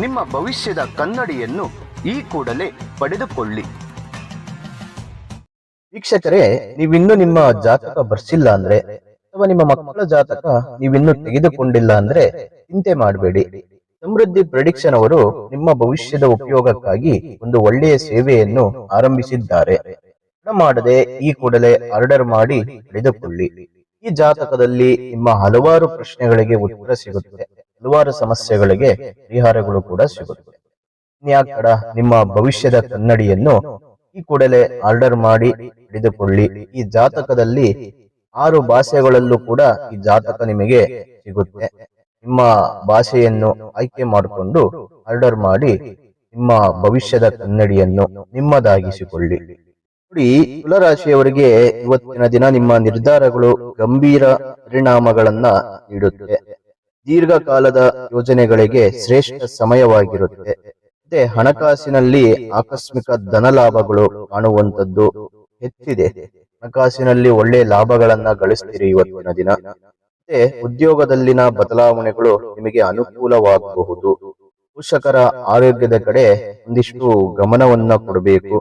ನಿಮ್ಮ ಭವಿಷ್ಯದ ಕನ್ನಡಿಯನ್ನು ಈ ಕೂಡಲೇ ಪಡೆದುಕೊಳ್ಳಿ. ವೀಕ್ಷಕರೇ, ನೀವಿನ್ನು ನಿಮ್ಮ ಜಾತಕ ಬರ್ಸಿಲ್ಲ ಅಂದ್ರೆ, ಅಥವಾ ನಿಮ್ಮ ಮಕ್ಕಳ ಜಾತಕ ನೀವಿನ್ನು ತೆಗೆದುಕೊಂಡಿಲ್ಲ ಅಂದ್ರೆ ಚಿಂತೆ ಮಾಡಬೇಡಿ. ಸಮೃದ್ಧಿ ಪ್ರೆಡಿಕ್ಷನ್ ಅವರು ನಿಮ್ಮ ಭವಿಷ್ಯದ ಉಪಯೋಗಕ್ಕಾಗಿ ಒಂದು ಒಳ್ಳೆಯ ಸೇವೆಯನ್ನು ಆರಂಭಿಸಿದ್ದಾರೆ. ಹಣ ಮಾಡದೆ ಈ ಕೂಡಲೇ ಆರ್ಡರ್ ಮಾಡಿ ಪಡೆದುಕೊಳ್ಳಿ. ಈ ಜಾತಕದಲ್ಲಿ ನಿಮ್ಮ ಹಲವಾರು ಪ್ರಶ್ನೆಗಳಿಗೆ ಉತ್ತರ ಸಿಗುತ್ತೆ. ಹಲವಾರು ಸಮಸ್ಯೆಗಳಿಗೆ ಪರಿಹಾರಗಳು ಕೂಡ ಸಿಗುತ್ತೆ. ಇನ್ಯಾಕಡ ನಿಮ್ಮ ಭವಿಷ್ಯದ ಕನ್ನಡಿಯನ್ನು ಈ ಕೂಡಲೇ ಆರ್ಡರ್ ಮಾಡಿ ಪಡೆದುಕೊಳ್ಳಿ ಈ ಜಾತಕದಲ್ಲಿ ಆರು ಭಾಷೆಗಳಲ್ಲೂ ಕೂಡ ಈ ಜಾತಕ ನಿಮಗೆ ಸಿಗುತ್ತೆ. ನಿಮ್ಮ ಭಾಷೆಯನ್ನು ಆಯ್ಕೆ ಮಾಡಿಕೊಂಡು ಆರ್ಡರ್ ಮಾಡಿ ನಿಮ್ಮ ಭವಿಷ್ಯದ ಕನ್ನಡಿಯನ್ನು ನಿಮ್ಮದಾಗಿಸಿಕೊಳ್ಳಿ. ನೋಡಿ, ತುಲರಾಶಿಯವರಿಗೆ ಇವತ್ತಿನ ದಿನ ನಿಮ್ಮ ನಿರ್ಧಾರಗಳು ಗಂಭೀರ ಪರಿಣಾಮಗಳನ್ನ ನೀಡುತ್ತೆ. ದೀರ್ಘಕಾಲದ ಯೋಜನೆಗಳಿಗೆ ಶ್ರೇಷ್ಠ ಸಮಯವಾಗಿರುತ್ತೆ. ಮತ್ತೆ ಹಣಕಾಸಿನಲ್ಲಿ ಆಕಸ್ಮಿಕ ಧನ ಲಾಭಗಳು ಕಾಣುವಂತದ್ದು ಹೆಚ್ಚಿದೆ. ಹಣಕಾಸಿನಲ್ಲಿ ಒಳ್ಳೆ ಲಾಭಗಳನ್ನ ಗಳಿಸ್ತೀರಿ ಇವತ್ತಿನ ದಿನ. ಮತ್ತೆ ಉದ್ಯೋಗದಲ್ಲಿನ ಬದಲಾವಣೆಗಳು ನಿಮಗೆ ಅನುಕೂಲವಾಗಬಹುದು. ಪೋಷಕರ ಆರೋಗ್ಯದ ಕಡೆ ಒಂದಿಷ್ಟು ಗಮನವನ್ನ ಕೊಡಬೇಕು.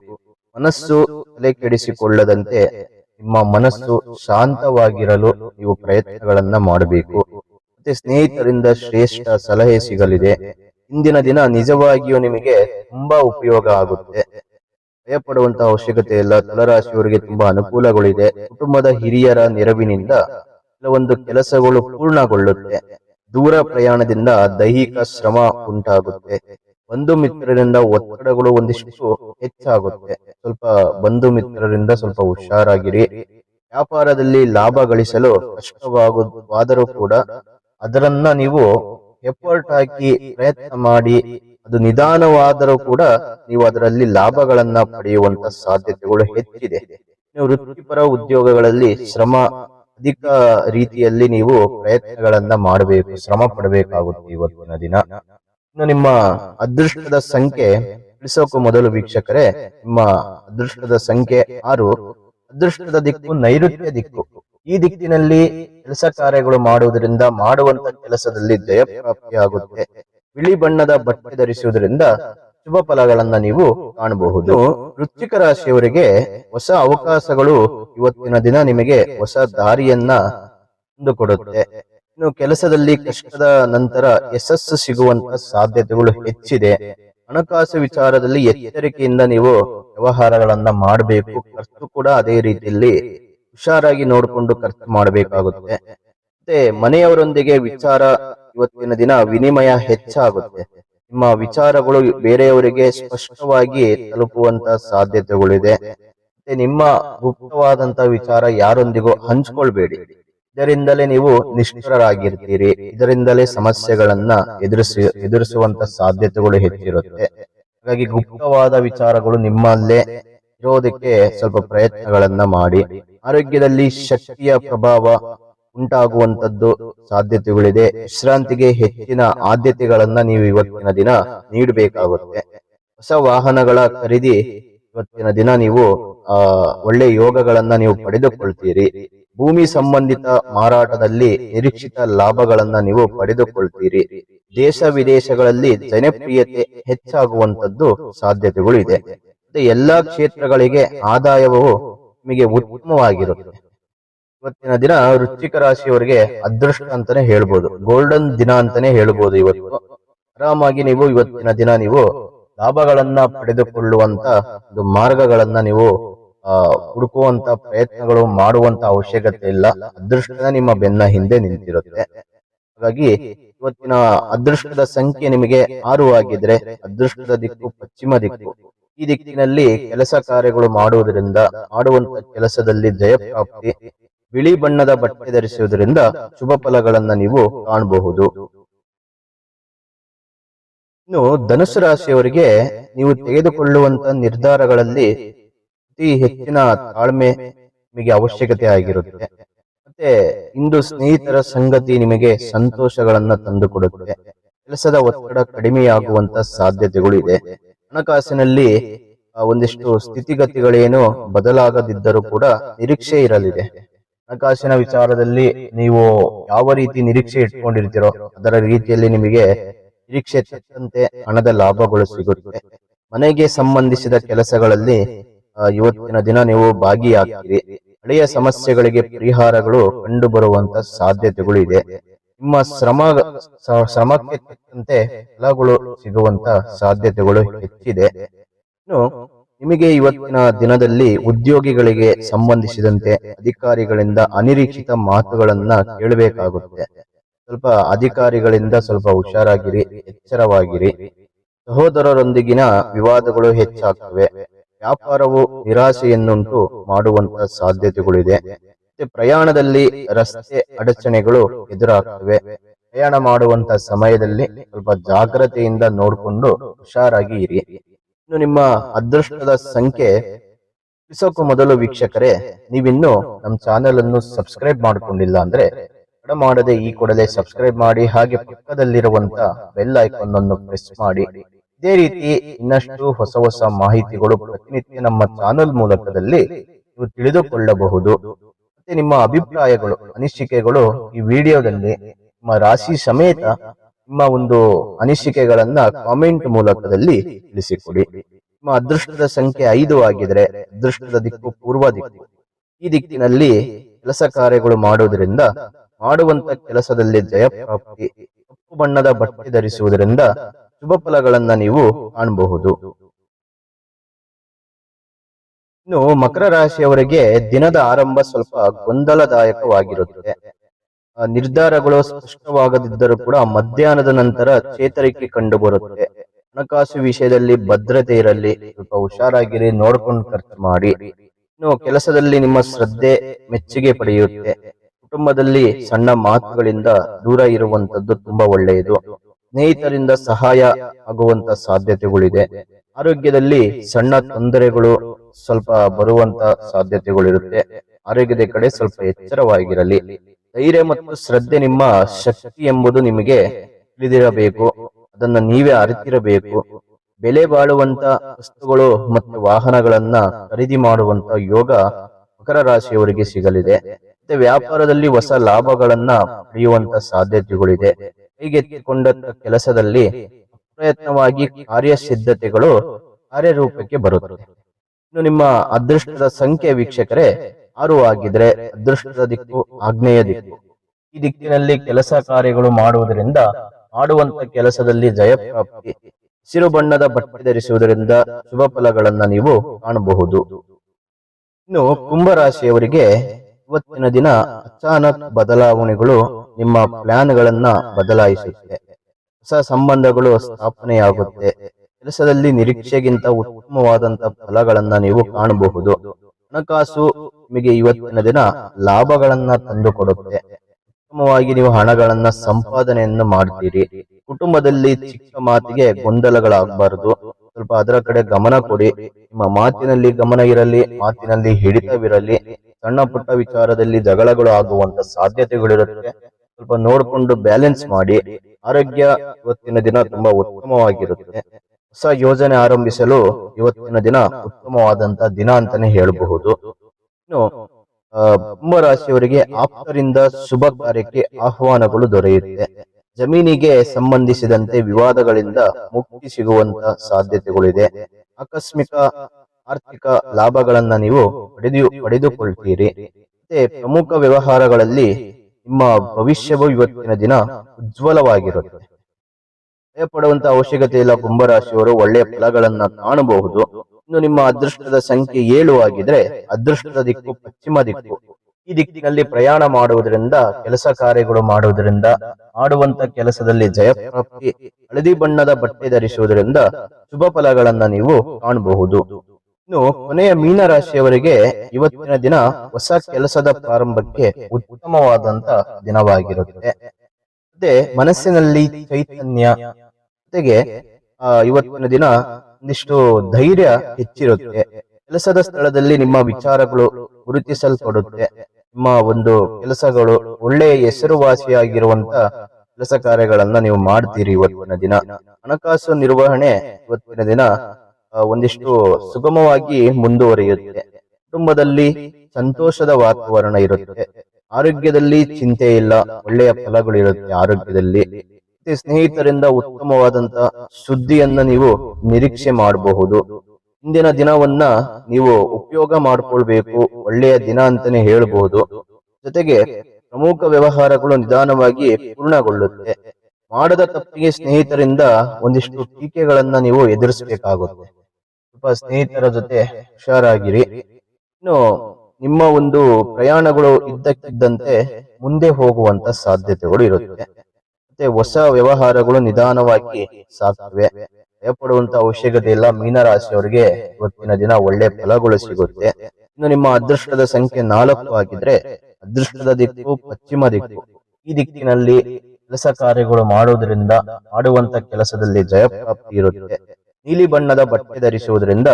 ಮನಸ್ಸು ತಲೆ ಕೆಡಿಸಿಕೊಳ್ಳದಂತೆ ನಿಮ್ಮ ಮನಸ್ಸು ಶಾಂತವಾಗಿರಲು ನೀವು ಪ್ರಯತ್ನಗಳನ್ನ ಮಾಡಬೇಕು. ಮತ್ತೆ ಸ್ನೇಹಿತರಿಂದ ಶ್ರೇಷ್ಠ ಸಲಹೆ ಸಿಗಲಿದೆ. ಇಂದಿನ ದಿನ ನಿಜವಾಗಿಯೂ ನಿಮಗೆ ತುಂಬಾ ಉಪಯೋಗ ಆಗುತ್ತೆ. ಭಯಪಡುವಂತಹ ಅವಶ್ಯಕತೆ ಇಲ್ಲ. ತುಲರಾಶಿಯವರಿಗೆ ತುಂಬಾ ಅನುಕೂಲಗಳಿದೆ. ಕುಟುಂಬದ ಹಿರಿಯರ ನೆರವಿನಿಂದ ಕೆಲವೊಂದು ಕೆಲಸಗಳು ಪೂರ್ಣಗೊಳ್ಳುತ್ತೆ. ದೂರ ಪ್ರಯಾಣದಿಂದ ದೈಹಿಕ ಶ್ರಮ ಉಂಟಾಗುತ್ತೆ. ಬಂಧು ಮಿತ್ರರಿಂದ ಒತ್ತಡಗಳು ಒಂದಿಷ್ಟು ಹೆಚ್ಚಾಗುತ್ತೆ. ಸ್ವಲ್ಪ ಬಂಧು ಮಿತ್ರರಿಂದ ಸ್ವಲ್ಪ ಹುಷಾರಾಗಿರಿ. ವ್ಯಾಪಾರದಲ್ಲಿ ಲಾಭ ಗಳಿಸಲು ಕಷ್ಟವಾಗುವಾದರೂ ಕೂಡ ಅದರನ್ನ ನೀವು ಎಫರ್ಟ್ ಹಾಕಿ ಪ್ರಯತ್ನ ಮಾಡಿ, ಅದು ನಿಧಾನವಾದರೂ ಕೂಡ ನೀವು ಅದರಲ್ಲಿ ಲಾಭಗಳನ್ನ ಪಡೆಯುವಂತ ಸಾಧ್ಯತೆಗಳು ಹೆಚ್ಚಿದೆ. ನೀವು ವೃತ್ತಿಪರ ಉದ್ಯೋಗಗಳಲ್ಲಿ ಶ್ರಮ ಅಧಿಕ ರೀತಿಯಲ್ಲಿ ನೀವು ಪ್ರಯತ್ನಗಳನ್ನ ಮಾಡಬೇಕು, ಶ್ರಮ ಪಡಬೇಕಾಗುತ್ತೆ ಇವತ್ತಿನ ದಿನ. ಇನ್ನು ನಿಮ್ಮ ಅದೃಷ್ಟದ ಸಂಖ್ಯೆ ತಿಳಿಸೋಕು ಮೊದಲು ವೀಕ್ಷಕರೇ, ನಿಮ್ಮ ಅದೃಷ್ಟದ ಸಂಖ್ಯೆ ಆರು. ಅದೃಷ್ಟದ ದಿಕ್ಕು ನೈಋತ್ಯ ದಿಕ್ಕು. ಈ ದಿಕ್ಕಿನಲ್ಲಿ ಕೆಲಸ ಕಾರ್ಯಗಳು ಮಾಡುವುದರಿಂದ ಮಾಡುವಂತ ಕೆಲಸದಲ್ಲಿ ಜಯಪ್ರಾಪ್ತಿಯಾಗುತ್ತೆ. ಬಿಳಿ ಬಣ್ಣದ ಬಟ್ಟೆ ಧರಿಸುವುದರಿಂದ ಶುಭ ಫಲಗಳನ್ನ ನೀವು ಕಾಣಬಹುದು. ವೃಶ್ಚಿಕ ರಾಶಿಯವರಿಗೆ ಹೊಸ ಅವಕಾಶಗಳು ಇವತ್ತಿನ ದಿನ ನಿಮಗೆ ಹೊಸ ದಾರಿಯನ್ನ ತಂದುಕೊಡುತ್ತೆ. ಇನ್ನು ಕೆಲಸದಲ್ಲಿ ಕಷ್ಟದ ನಂತರ ಯಶಸ್ಸು ಸಿಗುವಂತ ಸಾಧ್ಯತೆಗಳು ಹೆಚ್ಚಿದೆ. ಹಣಕಾಸು ವಿಚಾರದಲ್ಲಿ ಎಚ್ಚರಿಕೆಯಿಂದ ನೀವು ವ್ಯವಹಾರಗಳನ್ನ ಮಾಡಬೇಕು. ಖರ್ಚು ಕೂಡ ಅದೇ ರೀತಿಯಲ್ಲಿ ಹುಷಾರಾಗಿ ನೋಡಿಕೊಂಡು ಖರ್ಚು ಮಾಡಬೇಕಾಗುತ್ತೆ. ಮತ್ತೆ ಮನೆಯವರೊಂದಿಗೆ ವಿಚಾರ ಇವತ್ತಿನ ದಿನ ವಿನಿಮಯ ಹೆಚ್ಚಾಗುತ್ತೆ. ನಿಮ್ಮ ವಿಚಾರಗಳು ಬೇರೆಯವರಿಗೆ ಸ್ಪಷ್ಟವಾಗಿ ತಲುಪುವಂತ ಸಾಧ್ಯತೆಗಳಿದೆ. ಮತ್ತೆ ನಿಮ್ಮ ಗುಪ್ತವಾದಂತ ವಿಚಾರ ಯಾರೊಂದಿಗೂ ಹಂಚ್ಕೊಳ್ಬೇಡಿ. ಇದರಿಂದಲೇ ನೀವು ನಿಷ್ಠರಾಗಿರ್ತೀರಿ ಇದರಿಂದಲೇ ಸಮಸ್ಯೆಗಳನ್ನ ಎದುರಿಸಿ, ಎದುರಿಸುವಂತ ಸಾಧ್ಯತೆಗಳು ಹೆಚ್ಚಿರುತ್ತೆ. ಹಾಗಾಗಿ ಗುಪ್ತವಾದ ವಿಚಾರಗಳು ನಿಮ್ಮಲ್ಲೇ ಇರೋದಕ್ಕೆ ಸ್ವಲ್ಪ ಪ್ರಯತ್ನಗಳನ್ನ ಮಾಡಿ. ಆರೋಗ್ಯದಲ್ಲಿ ಶಕ್ತಿಯ ಪ್ರಭಾವ ಉಂಟಾಗುವಂತದ್ದು ಸಾಧ್ಯತೆಗಳಿದೆ. ವಿಶ್ರಾಂತಿಗೆ ಹೆಚ್ಚಿನ ಆದ್ಯತೆಗಳನ್ನ ನೀವು ಇವತ್ತಿನ ದಿನ ನೀಡಬೇಕಾಗುತ್ತೆ. ಹೊಸ ವಾಹನಗಳ ಖರೀದಿ ಇವತ್ತಿನ ದಿನ ನೀವು, ಆ, ಒಳ್ಳೆ ಯೋಗಗಳನ್ನ ನೀವು ಪಡೆದುಕೊಳ್ತೀರಿ. ಭೂಮಿ ಸಂಬಂಧಿತ ಮಾರಾಟದಲ್ಲಿ ನಿರೀಕ್ಷಿತ ಲಾಭಗಳನ್ನ ನೀವು ಪಡೆದುಕೊಳ್ತೀರಿ. ದೇಶ ವಿದೇಶಗಳಲ್ಲಿ ಜನಪ್ರಿಯತೆ ಹೆಚ್ಚಾಗುವಂತದ್ದು ಸಾಧ್ಯತೆಗಳು ಇದೆ ಎಲ್ಲಾ ಕ್ಷೇತ್ರಗಳಿಗೆ ಆದಾಯವು ನಿಮಗೆ ಉತ್ತಮವಾಗಿರುತ್ತೆ. ಇವತ್ತಿನ ದಿನ ವೃಶ್ಚಿಕ ರಾಶಿಯವರಿಗೆ ಅದೃಷ್ಟ ಅಂತಾನೆ ಹೇಳ್ಬೋದು. ಗೋಲ್ಡನ್ ದಿನ ಅಂತಾನೆ ಹೇಳ್ಬೋದು ಇವತ್ತು. ಆರಾಮಾಗಿ ನೀವು ಇವತ್ತಿನ ದಿನ ನೀವು ಲಾಭಗಳನ್ನ ಪಡೆದುಕೊಳ್ಳುವಂತ ಒಂದು ಮಾರ್ಗಗಳನ್ನ ನೀವು ಹುಡುಕುವಂತ ಪ್ರಯತ್ನಗಳು ಮಾಡುವಂತ ಅವಶ್ಯಕತೆ ಇಲ್ಲ. ಅದೃಷ್ಟದ ನಿಮ್ಮ ಬೆನ್ನ ಹಿಂದೆ ನಿಂತಿರುತ್ತೆ. ಹಾಗಾಗಿ ಇವತ್ತಿನ ಅದೃಷ್ಟದ ಸಂಖ್ಯೆ ನಿಮಗೆ ಆರು ಆಗಿದ್ರೆ ಅದೃಷ್ಟದ ದಿಕ್ಕು ಪಶ್ಚಿಮ ದಿಕ್ಕು. ಈ ದಿಕ್ಕಿನಲ್ಲಿ ಕೆಲಸ ಕಾರ್ಯಗಳು ಮಾಡುವುದರಿಂದ, ಮಾಡುವಂತ ಕೆಲಸದಲ್ಲಿ ಜಯಪ್ರಾಪ್ತಿ, ಬಿಳಿ ಬಣ್ಣದ ಬಟ್ಟೆ ಧರಿಸುವುದರಿಂದ ಶುಭ ಫಲಗಳನ್ನ ನೀವು ಕಾಣಬಹುದು. ಇನ್ನು ಧನುಸು ರಾಶಿಯವರಿಗೆ ನೀವು ತೆಗೆದುಕೊಳ್ಳುವಂತ ನಿರ್ಧಾರಗಳಲ್ಲಿ ಅತಿ ಹೆಚ್ಚಿನ ತಾಳ್ಮೆ ನಿಮಗೆ ಅವಶ್ಯಕತೆ ಆಗಿರುತ್ತೆ. ಮತ್ತೆ ಇಂದು ಸ್ನೇಹಿತರ ಸಂಗತಿ ನಿಮಗೆ ಸಂತೋಷಗಳನ್ನ ತಂದುಕೊಡುತ್ತೆ. ಕೆಲಸದ ಒತ್ತಡ ಕಡಿಮೆಯಾಗುವಂತ ಸಾಧ್ಯತೆಗಳು ಇದೆ. ಹಣಕಾಸಿನಲ್ಲಿ ಒಂದಿಷ್ಟು ಸ್ಥಿತಿಗತಿಗಳೇನು ಬದಲಾಗದಿದ್ದರೂ ಕೂಡ ನಿರೀಕ್ಷೆ ಇರಲಿದೆ. ಹಣಕಾಸಿನ ವಿಚಾರದಲ್ಲಿ ನೀವು ಯಾವ ರೀತಿ ನಿರೀಕ್ಷೆ ಇಟ್ಕೊಂಡಿರ್ತೀರೋ, ಅದರ ರೀತಿಯಲ್ಲಿ ನಿಮಗೆ ನಿರೀಕ್ಷೆ ತಕ್ಕಂತೆ ಹಣದ ಲಾಭಗಳು ಸಿಗುತ್ತೆ. ಮನೆಗೆ ಸಂಬಂಧಿಸಿದ ಕೆಲಸಗಳಲ್ಲಿ ಇವತ್ತಿನ ದಿನ ನೀವು ಭಾಗಿಯಾಗ್ತೀರಿ. ಹಳೆಯ ಸಮಸ್ಯೆಗಳಿಗೆ ಪರಿಹಾರಗಳು ಕಂಡು ಬರುವಂತ ಸಾಧ್ಯತೆಗಳು ಇದೆ. ನಿಮ್ಮ ಶ್ರಮ ಶ್ರಮಕ್ಕೆ ತಕ್ಕಂತೆ ಫಲಗಳು ಸಿಗುವಂತ ಸಾಧ್ಯತೆಗಳು ಹೆಚ್ಚಿದೆ. ಇನ್ನು ನಿಮಗೆ ಇವತ್ತಿನ ದಿನದಲ್ಲಿ ಉದ್ಯೋಗಿಗಳಿಗೆ ಸಂಬಂಧಿಸಿದಂತೆ ಅಧಿಕಾರಿಗಳಿಂದ ಅನಿರೀಕ್ಷಿತ ಮಾತುಗಳನ್ನ ಕೇಳಬೇಕಾಗುತ್ತೆ. ಸ್ವಲ್ಪ ಅಧಿಕಾರಿಗಳಿಂದ ಸ್ವಲ್ಪ ಹುಷಾರಾಗಿರಿ ಎಚ್ಚರವಾಗಿರಿ. ಸಹೋದರರೊಂದಿಗಿನ ವಿವಾದಗಳು ಹೆಚ್ಚಾಗ್ತವೆ. ವ್ಯಾಪಾರವು ನಿರಾಶೆಯನ್ನುಂಟು ಮಾಡುವಂತ ಸಾಧ್ಯತೆಗಳಿದೆ. ಮತ್ತೆ ಪ್ರಯಾಣದಲ್ಲಿ ರಸ್ತೆ ಅಡಚಣೆಗಳು ಎದುರಾಗ್ತವೆ. ಪ್ರಯಾಣ ಮಾಡುವಂತ ಸಮಯದಲ್ಲಿ ಸ್ವಲ್ಪ ಜಾಗ್ರತೆಯಿಂದ ನೋಡಿಕೊಂಡು ಹುಷಾರಾಗಿ ಇರಿ. ಇನ್ನು ನಿಮ್ಮ ಅದೃಷ್ಟದ ಸಂಖ್ಯೆ ತಿಳಿಸೋಕು ಮೊದಲು ವೀಕ್ಷಕರೇ, ನೀವಿನ್ನು ನಮ್ಮ ಚಾನೆಲ್ ಅನ್ನು ಸಬ್ಸ್ಕ್ರೈಬ್ ಮಾಡ್ಕೊಂಡಿಲ್ಲ ಅಂದ್ರೆ ತಡ ಮಾಡದೆ ಈ ಕೂಡಲೇ ಸಬ್ಸ್ಕ್ರೈಬ್ ಮಾಡಿ, ಹಾಗೆ ಪಕ್ಕದಲ್ಲಿರುವಂತ ಬೆಲ್ ಐಕಾನ್ ಅನ್ನು ಪ್ರೆಸ್ ಮಾಡಿ. ಇದೇ ರೀತಿ ಇನ್ನಷ್ಟು ಹೊಸ ಹೊಸ ಮಾಹಿತಿಗಳು ಪ್ರತಿನಿತ್ಯ ನಮ್ಮ ಚಾನೆಲ್ ಮೂಲಕದಲ್ಲಿ ನೀವು ತಿಳಿದುಕೊಳ್ಳಬಹುದು. ಮತ್ತೆ ನಿಮ್ಮ ಅಭಿಪ್ರಾಯಗಳು, ಅನಿಸಿಕೆಗಳು ಈ ವಿಡಿಯೋದಲ್ಲಿ ನಿಮ್ಮ ರಾಶಿ ಸಮೇತ ನಿಮ್ಮ ಒಂದು ಅನಿಸಿಕೆಗಳನ್ನ ಕಾಮೆಂಟ್ ಮೂಲಕದಲ್ಲಿ ತಿಳಿಸಿಕೊಡಿ. ನಿಮ್ಮ ಅದೃಷ್ಟದ ಸಂಖ್ಯೆ ಐದು ಆಗಿದ್ರೆ ಅದೃಷ್ಟದ ದಿಕ್ಕು ಪೂರ್ವ ದಿಕ್ಕು. ಈ ದಿಕ್ಕಿನಲ್ಲಿ ಕೆಲಸ ಕಾರ್ಯಗಳು ಮಾಡುವುದರಿಂದ, ಮಾಡುವಂತ ಕೆಲಸದಲ್ಲಿ ಜಯಪ್ರಾಪ್ತಿ ಕಪ್ಪು ಬಣ್ಣದ ಬಟ್ಟೆ ಧರಿಸುವುದರಿಂದ ಶುಭ ಫಲಗಳನ್ನ ನೀವು ಕಾಣಬಹುದು. ಇನ್ನು ಮಕರ ರಾಶಿಯವರಿಗೆ ದಿನದ ಆರಂಭ ಸ್ವಲ್ಪ ಗೊಂದಲದಾಯಕವಾಗಿರುತ್ತದೆ ನಿರ್ಧಾರಗಳು ಸ್ಪಷ್ಟವಾಗದಿದ್ದರೂ ಕೂಡ ಮಧ್ಯಾಹ್ನದ ನಂತರ ಚೇತರಿಕೆ ಕಂಡು ಬರುತ್ತೆ ಹಣಕಾಸು ವಿಷಯದಲ್ಲಿ ಭದ್ರತೆ ಇರಲಿ, ಸ್ವಲ್ಪ ಹುಷಾರಾಗಿರಿ, ನೋಡ್ಕೊಂಡು ಖರ್ಚು ಮಾಡಿ. ಇನ್ನು ಕೆಲಸದಲ್ಲಿ ನಿಮ್ಮ ಶ್ರದ್ಧೆ ಮೆಚ್ಚುಗೆ ಪಡೆಯುತ್ತೆ. ಕುಟುಂಬದಲ್ಲಿ ಸಣ್ಣ ಮಾತುಗಳಿಂದ ದೂರ ಇರುವಂತದ್ದು ತುಂಬಾ ಒಳ್ಳೆಯದು. ಸ್ನೇಹಿತರಿಂದ ಸಹಾಯ ಆಗುವಂತ ಸಾಧ್ಯತೆಗಳಿದೆ. ಆರೋಗ್ಯದಲ್ಲಿ ಸಣ್ಣ ತೊಂದರೆಗಳು ಸ್ವಲ್ಪ ಬರುವಂತ ಸಾಧ್ಯತೆಗಳಿರುತ್ತೆ. ಆರೋಗ್ಯದ ಕಡೆ ಸ್ವಲ್ಪ ಎಚ್ಚರವಾಗಿರಲಿ. ಧೈರ್ಯ ಮತ್ತು ಶ್ರದ್ಧೆ ನಿಮ್ಮ ಶಕ್ತಿ ಎಂಬುದು ನಿಮಗೆ ತಿಳಿದಿರಬೇಕು. ಅದನ್ನ ನೀವೇ ಅರಿತಿರಬೇಕು. ಬೆಲೆ ಬಾಳುವಂತ ವಸ್ತುಗಳು ಮತ್ತು ವಾಹನಗಳನ್ನ ಖರೀದಿ ಮಾಡುವಂತ ಯೋಗ ಮಕರ ರಾಶಿಯವರಿಗೆ ಸಿಗಲಿದೆ. ಮತ್ತೆ ವ್ಯಾಪಾರದಲ್ಲಿ ಹೊಸ ಲಾಭಗಳನ್ನ ಪಡೆಯುವಂತ ಸಾಧ್ಯತೆಗಳಿದೆ. ಕೈಗೆತ್ತಿಕೊಂಡಂತ ಕೆಲಸದಲ್ಲಿ ಪ್ರಯತ್ನವಾಗಿ ಕಾರ್ಯಸಿದ್ಧತೆಗಳು ಕಾರ್ಯರೂಪಕ್ಕೆ ಬರುತ್ತದೆ ಇನ್ನು ನಿಮ್ಮ ಅದೃಷ್ಟದ ಸಂಖ್ಯೆ ವೀಕ್ಷಕರೇ ಆರು ಆಗಿದ್ರೆ ಅದೃಷ್ಟದ ದಿಕ್ಕು ಆಗ್ನೇಯ ದಿಕ್ಕು. ಈ ದಿಕ್ಕಿನಲ್ಲಿ ಕೆಲಸ ಕಾರ್ಯಗಳು ಮಾಡುವುದರಿಂದ ಮಾಡುವಂತ ಕೆಲಸದಲ್ಲಿ ಜಯಪ್ರಾಪ್ತಿ. ಹಸಿರು ಬಣ್ಣದ ಬಟ್ಟೆ ಧರಿಸುವುದರಿಂದ ಶುಭ ಫಲಗಳನ್ನ ನೀವು ಕಾಣಬಹುದು. ಇನ್ನು ಕುಂಭರಾಶಿಯವರಿಗೆ ಇವತ್ತಿನ ದಿನ ಅಚಾನಕ್ ಬದಲಾವಣೆಗಳು ನಿಮ್ಮ ಪ್ಲಾನ್ ಗಳನ್ನ ಬದಲಾಯಿಸುತ್ತೆ. ಹೊಸ ಸಂಬಂಧಗಳು ಸ್ಥಾಪನೆಯಾಗುತ್ತೆ. ಕೆಲಸದಲ್ಲಿ ನಿರೀಕ್ಷೆಗಿಂತ ಉತ್ತಮವಾದಂತಹ ಫಲಗಳನ್ನ ನೀವು ಕಾಣಬಹುದು. ಹಣಕಾಸು ನಿಮಗೆ ಇವತ್ತಿನ ದಿನ ಲಾಭಗಳನ್ನ ತಂದುಕೊಡುತ್ತೆ. ಉತ್ತಮವಾಗಿ ನೀವು ಹಣಗಳನ್ನ ಸಂಪಾದನೆಯನ್ನು ಮಾಡ್ತೀರಿ. ಕುಟುಂಬದಲ್ಲಿ ಚಿಕ್ಕ ಮಾತಿಗೆ ಗೊಂದಲಗಳಾಗಬಾರದು. ಸ್ವಲ್ಪ ಅದರ ಕಡೆ ಗಮನ ಕೊಡಿ. ನಿಮ್ಮ ಮಾತಿನಲ್ಲಿ ಗಮನ ಇರಲಿ, ಮಾತಿನಲ್ಲಿ ಹಿಡಿತವಿರಲಿ, ಸಣ್ಣ ಪುಟ್ಟ ವಿಚಾರದಲ್ಲಿ ಜಗಳಗಳು ಆಗುವಂತ ಸಾಧ್ಯತೆಗಳಿರುತ್ತೆ. ಸ್ವಲ್ಪ ನೋಡಿಕೊಂಡು ಬ್ಯಾಲೆನ್ಸ್ ಮಾಡಿ. ಆರೋಗ್ಯ ಇವತ್ತಿನ ದಿನ ತುಂಬಾ ಉತ್ತಮವಾಗಿರುತ್ತೆ. ಹೊಸ ಯೋಜನೆ ಆರಂಭಿಸಲು ಇವತ್ತಿನ ದಿನ ಉತ್ತಮವಾದಂತ ದಿನ ಅಂತಾನೆ ಹೇಳಬಹುದು. ಇನ್ನು ಕುಂಭ ಕುಂಭರಾಶಿಯವರಿಗೆ ಆಪ್ತರಿಂದ ಶುಭ ಕಾರ್ಯಕ್ಕೆ ಆಹ್ವಾನಗಳು ದೊರೆಯುತ್ತೆ. ಜಮೀನಿಗೆ ಸಂಬಂಧಿಸಿದಂತೆ ವಿವಾದಗಳಿಂದ ಮುಕ್ತಿ ಸಿಗುವಂತ ಸಾಧ್ಯತೆಗಳಿದೆ. ಆಕಸ್ಮಿಕ ಆರ್ಥಿಕ ಲಾಭಗಳನ್ನ ನೀವು ಪಡೆದು, ಪಡೆದುಕೊಳ್ತೀರಿ. ಮತ್ತೆ ಪ್ರಮುಖ ವ್ಯವಹಾರಗಳಲ್ಲಿ ನಿಮ್ಮ ಭವಿಷ್ಯವು ಇವತ್ತಿನ ದಿನ ಉಜ್ವಲವಾಗಿರುತ್ತೆ ಭಯಪಡುವಂತ ಅವಶ್ಯಕತೆ ಇಲ್ಲ ಕುಂಭರಾಶಿಯವರು, ಒಳ್ಳೆಯ ಫಲಗಳನ್ನ ಕಾಣಬಹುದು. ಇನ್ನು ನಿಮ್ಮ ಅದೃಷ್ಟದ ಸಂಖ್ಯೆ ಏಳು ಆಗಿದ್ರೆ ಅದೃಷ್ಟದ ದಿಕ್ಕು, ಪಶ್ಚಿಮ ದಿಕ್ಕು. ಈ ದಿಕ್ಕಿನಲ್ಲಿ ಪ್ರಯಾಣ ಮಾಡುವುದರಿಂದ, ಕೆಲಸ ಕಾರ್ಯಗಳು ಮಾಡುವುದರಿಂದ, ಮಾಡುವಂತ ಕೆಲಸದಲ್ಲಿ ಜಯಪ್ರಾಪ್ತಿ ಹಳದಿ ಬಣ್ಣದ ಬಟ್ಟೆ ಧರಿಸುವುದರಿಂದ ಶುಭ ಫಲಗಳನ್ನ ನೀವು ಕಾಣಬಹುದು. ಇನ್ನು ಕೊನೆಯ ಮೀನರಾಶಿಯವರಿಗೆ ಇವತ್ತಿನ ದಿನ ಹೊಸ ಕೆಲಸದ ಪ್ರಾರಂಭಕ್ಕೆ ಉತ್ತಮವಾದಂತ ದಿನವಾಗಿರುತ್ತೆ. ಮತ್ತೆ ಮನಸ್ಸಿನಲ್ಲಿ ಚೈತನ್ಯ ಜೊತೆಗೆ ಇವತ್ತಿನ ದಿನ ಒಂದಿಷ್ಟು ಧೈರ್ಯ ಹೆಚ್ಚಿರುತ್ತೆ. ಕೆಲಸದ ಸ್ಥಳದಲ್ಲಿ ನಿಮ್ಮ ವಿಚಾರಗಳು ಗುರುತಿಸಲ್ಪಡುತ್ತೆ. ನಿಮ್ಮ ಒಂದು ಕೆಲಸಗಳು ಒಳ್ಳೆಯ ಹೆಸರುವಾಸಿಯಾಗಿರುವಂತ ಕೆಲಸ ಕಾರ್ಯಗಳನ್ನ ನೀವು ಮಾಡ್ತೀರಿ ಇವತ್ತಿನ ದಿನ. ಹಣಕಾಸು ನಿರ್ವಹಣೆ ಇವತ್ತಿನ ದಿನ ಒಂದಿಷ್ಟು ಸುಗಮವಾಗಿ ಮುಂದುವರಿಯುತ್ತೆ. ಕುಟುಂಬದಲ್ಲಿ ಸಂತೋಷದ ವಾತಾವರಣ ಇರುತ್ತೆ. ಆರೋಗ್ಯದಲ್ಲಿ ಚಿಂತೆ ಇಲ್ಲ. ಒಳ್ಳೆಯ ಫಲಗಳು ಇರುತ್ತೆ ಆರೋಗ್ಯದಲ್ಲಿ. ಮತ್ತೆ ಸ್ನೇಹಿತರಿಂದ ಉತ್ತಮವಾದಂತಹ ಸುದ್ದಿಯನ್ನ ನೀವು ನಿರೀಕ್ಷೆ ಮಾಡಬಹುದು. ಇಂದಿನ ದಿನವನ್ನ ನೀವು ಉಪಯೋಗ ಮಾಡ್ಕೊಳ್ಬೇಕು, ಒಳ್ಳೆಯ ದಿನ ಅಂತಾನೆ ಹೇಳಬಹುದು. ಜೊತೆಗೆ ಪ್ರಮುಖ ವ್ಯವಹಾರಗಳು ನಿಧಾನವಾಗಿ ಪೂರ್ಣಗೊಳ್ಳುತ್ತೆ. ಮಾಡದ ತಪ್ಪಿಗೆ ಸ್ನೇಹಿತರಿಂದ ಒಂದಿಷ್ಟು ಟೀಕೆಗಳನ್ನ ನೀವು ಎದುರಿಸಬೇಕಾಗುತ್ತೆ. ಸ್ವಲ್ಪ ಸ್ನೇಹಿತರ ಜೊತೆ ಹುಷಾರಾಗಿರಿ. ಇನ್ನು ನಿಮ್ಮ ಒಂದು ಪ್ರಯಾಣಗಳು ಇದ್ದಕ್ಕಿದ್ದಂತೆ ಮುಂದೆ ಹೋಗುವಂತ ಸಾಧ್ಯತೆಗಳು ಇರುತ್ತೆ. ಮತ್ತೆ ಹೊಸ ವ್ಯವಹಾರಗಳು ನಿಧಾನವಾಗಿ ಸಾಕ್ತವೆ ಭಯಪಡುವಂತ ಅವಶ್ಯಕತೆ ಇಲ್ಲ ಮೀನರಾಶಿಯವರಿಗೆ ಇವತ್ತಿನ ದಿನ ಒಳ್ಳೆ ಫಲಗಳು ಸಿಗುತ್ತೆ. ಇನ್ನು ನಿಮ್ಮ ಅದೃಷ್ಟದ ಸಂಖ್ಯೆ ನಾಲ್ಕು ಆಗಿದ್ರೆ ಅದೃಷ್ಟದ ದಿಕ್ಕು ಪಶ್ಚಿಮ ದಿಕ್ಕು. ಈ ದಿಕ್ಕಿನಲ್ಲಿ ಕೆಲಸ ಕಾರ್ಯಗಳು ಮಾಡುವುದರಿಂದ ಮಾಡುವಂತ ಕೆಲಸದಲ್ಲಿ ಜಯಪ್ರಾಪ್ತಿ ಇರುತ್ತೆ. ನೀಲಿ ಬಣ್ಣದ ಬಟ್ಟೆ ಧರಿಸುವುದರಿಂದ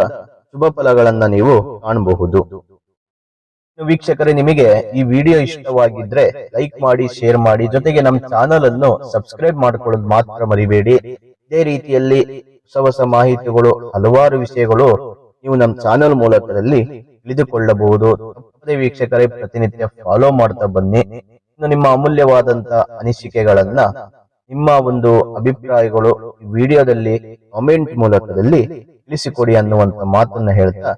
ಶುಭ ಫಲಗಳನ್ನ ನೀವು ಕಾಣಬಹುದು. ವೀಕ್ಷಕರೇ, ನಿಮಗೆ ಈ ವಿಡಿಯೋ ಇಷ್ಟವಾಗಿದ್ರೆ ಲೈಕ್ ಮಾಡಿ, ಶೇರ್ ಮಾಡಿ, ಜೊತೆಗೆ ನಮ್ಮ ಚಾನಲ್ ಅನ್ನು ಸಬ್ಸ್ಕ್ರೈಬ್ ಮಾಡ್ಕೊಳ್ಳೋದು ಮಾತ್ರ ಮರಿಬೇಡಿ. ಇದೇ ರೀತಿಯಲ್ಲಿ ಹೊಸ ಹೊಸ ಮಾಹಿತಿಗಳು, ಹಲವಾರು ವಿಷಯಗಳು ನೀವು ನಮ್ಮ ಚಾನಲ್ ಮೂಲಕದಲ್ಲಿ ತಿಳಿದುಕೊಳ್ಳಬಹುದು. ಅದೇ ವೀಕ್ಷಕರೇ, ಪ್ರತಿನಿತ್ಯ ಫಾಲೋ ಮಾಡ್ತಾ ಬನ್ನಿ. ಇನ್ನು ನಿಮ್ಮ ಅಮೂಲ್ಯವಾದಂತ ಅನಿಸಿಕೆಗಳನ್ನ, ನಿಮ್ಮ ಒಂದು ಅಭಿಪ್ರಾಯಗಳು ವಿಡಿಯೋದಲ್ಲಿ ಕಾಮೆಂಟ್ ಮೂಲಕದಲ್ಲಿ ತಿಳಿಸಿಕೊಡಿ ಅನ್ನುವಂತ ಮಾತನ್ನ ಹೇಳ್ತಾ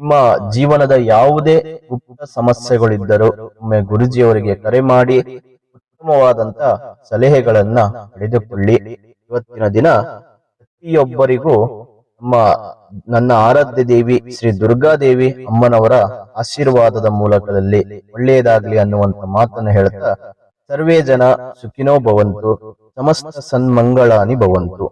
ನಿಮ್ಮ ಜೀವನದ ಯಾವುದೇ ಗುಪ್ತ ಸಮಸ್ಯೆಗಳಿದ್ದರೂ ಒಮ್ಮೆ ಗುರುಜಿಯವರಿಗೆ ಕರೆ ಮಾಡಿ ಉತ್ತಮವಾದಂತ ಸಲಹೆಗಳನ್ನ ಪಡೆದುಕೊಳ್ಳಿ. ಇವತ್ತಿನ ದಿನ ಪ್ರತಿಯೊಬ್ಬರಿಗೂ ನಮ್ಮ ನನ್ನ ಆರಾಧ್ಯ ದೇವಿ ಶ್ರೀ ದುರ್ಗಾದೇವಿ ಅಮ್ಮನವರ ಆಶೀರ್ವಾದದ ಮೂಲಕದಲ್ಲಿ ಒಳ್ಳೆಯದಾಗ್ಲಿ ಅನ್ನುವಂತ ಮಾತನ್ನ ಹೇಳ್ತಾ, ಸರ್ವೇ ಜನ ಸುಖಿನೋ ಭವಂತು, ಸಮಸ್ತ ಸನ್ಮಂಗಳಾನಿ ಭವಂತು.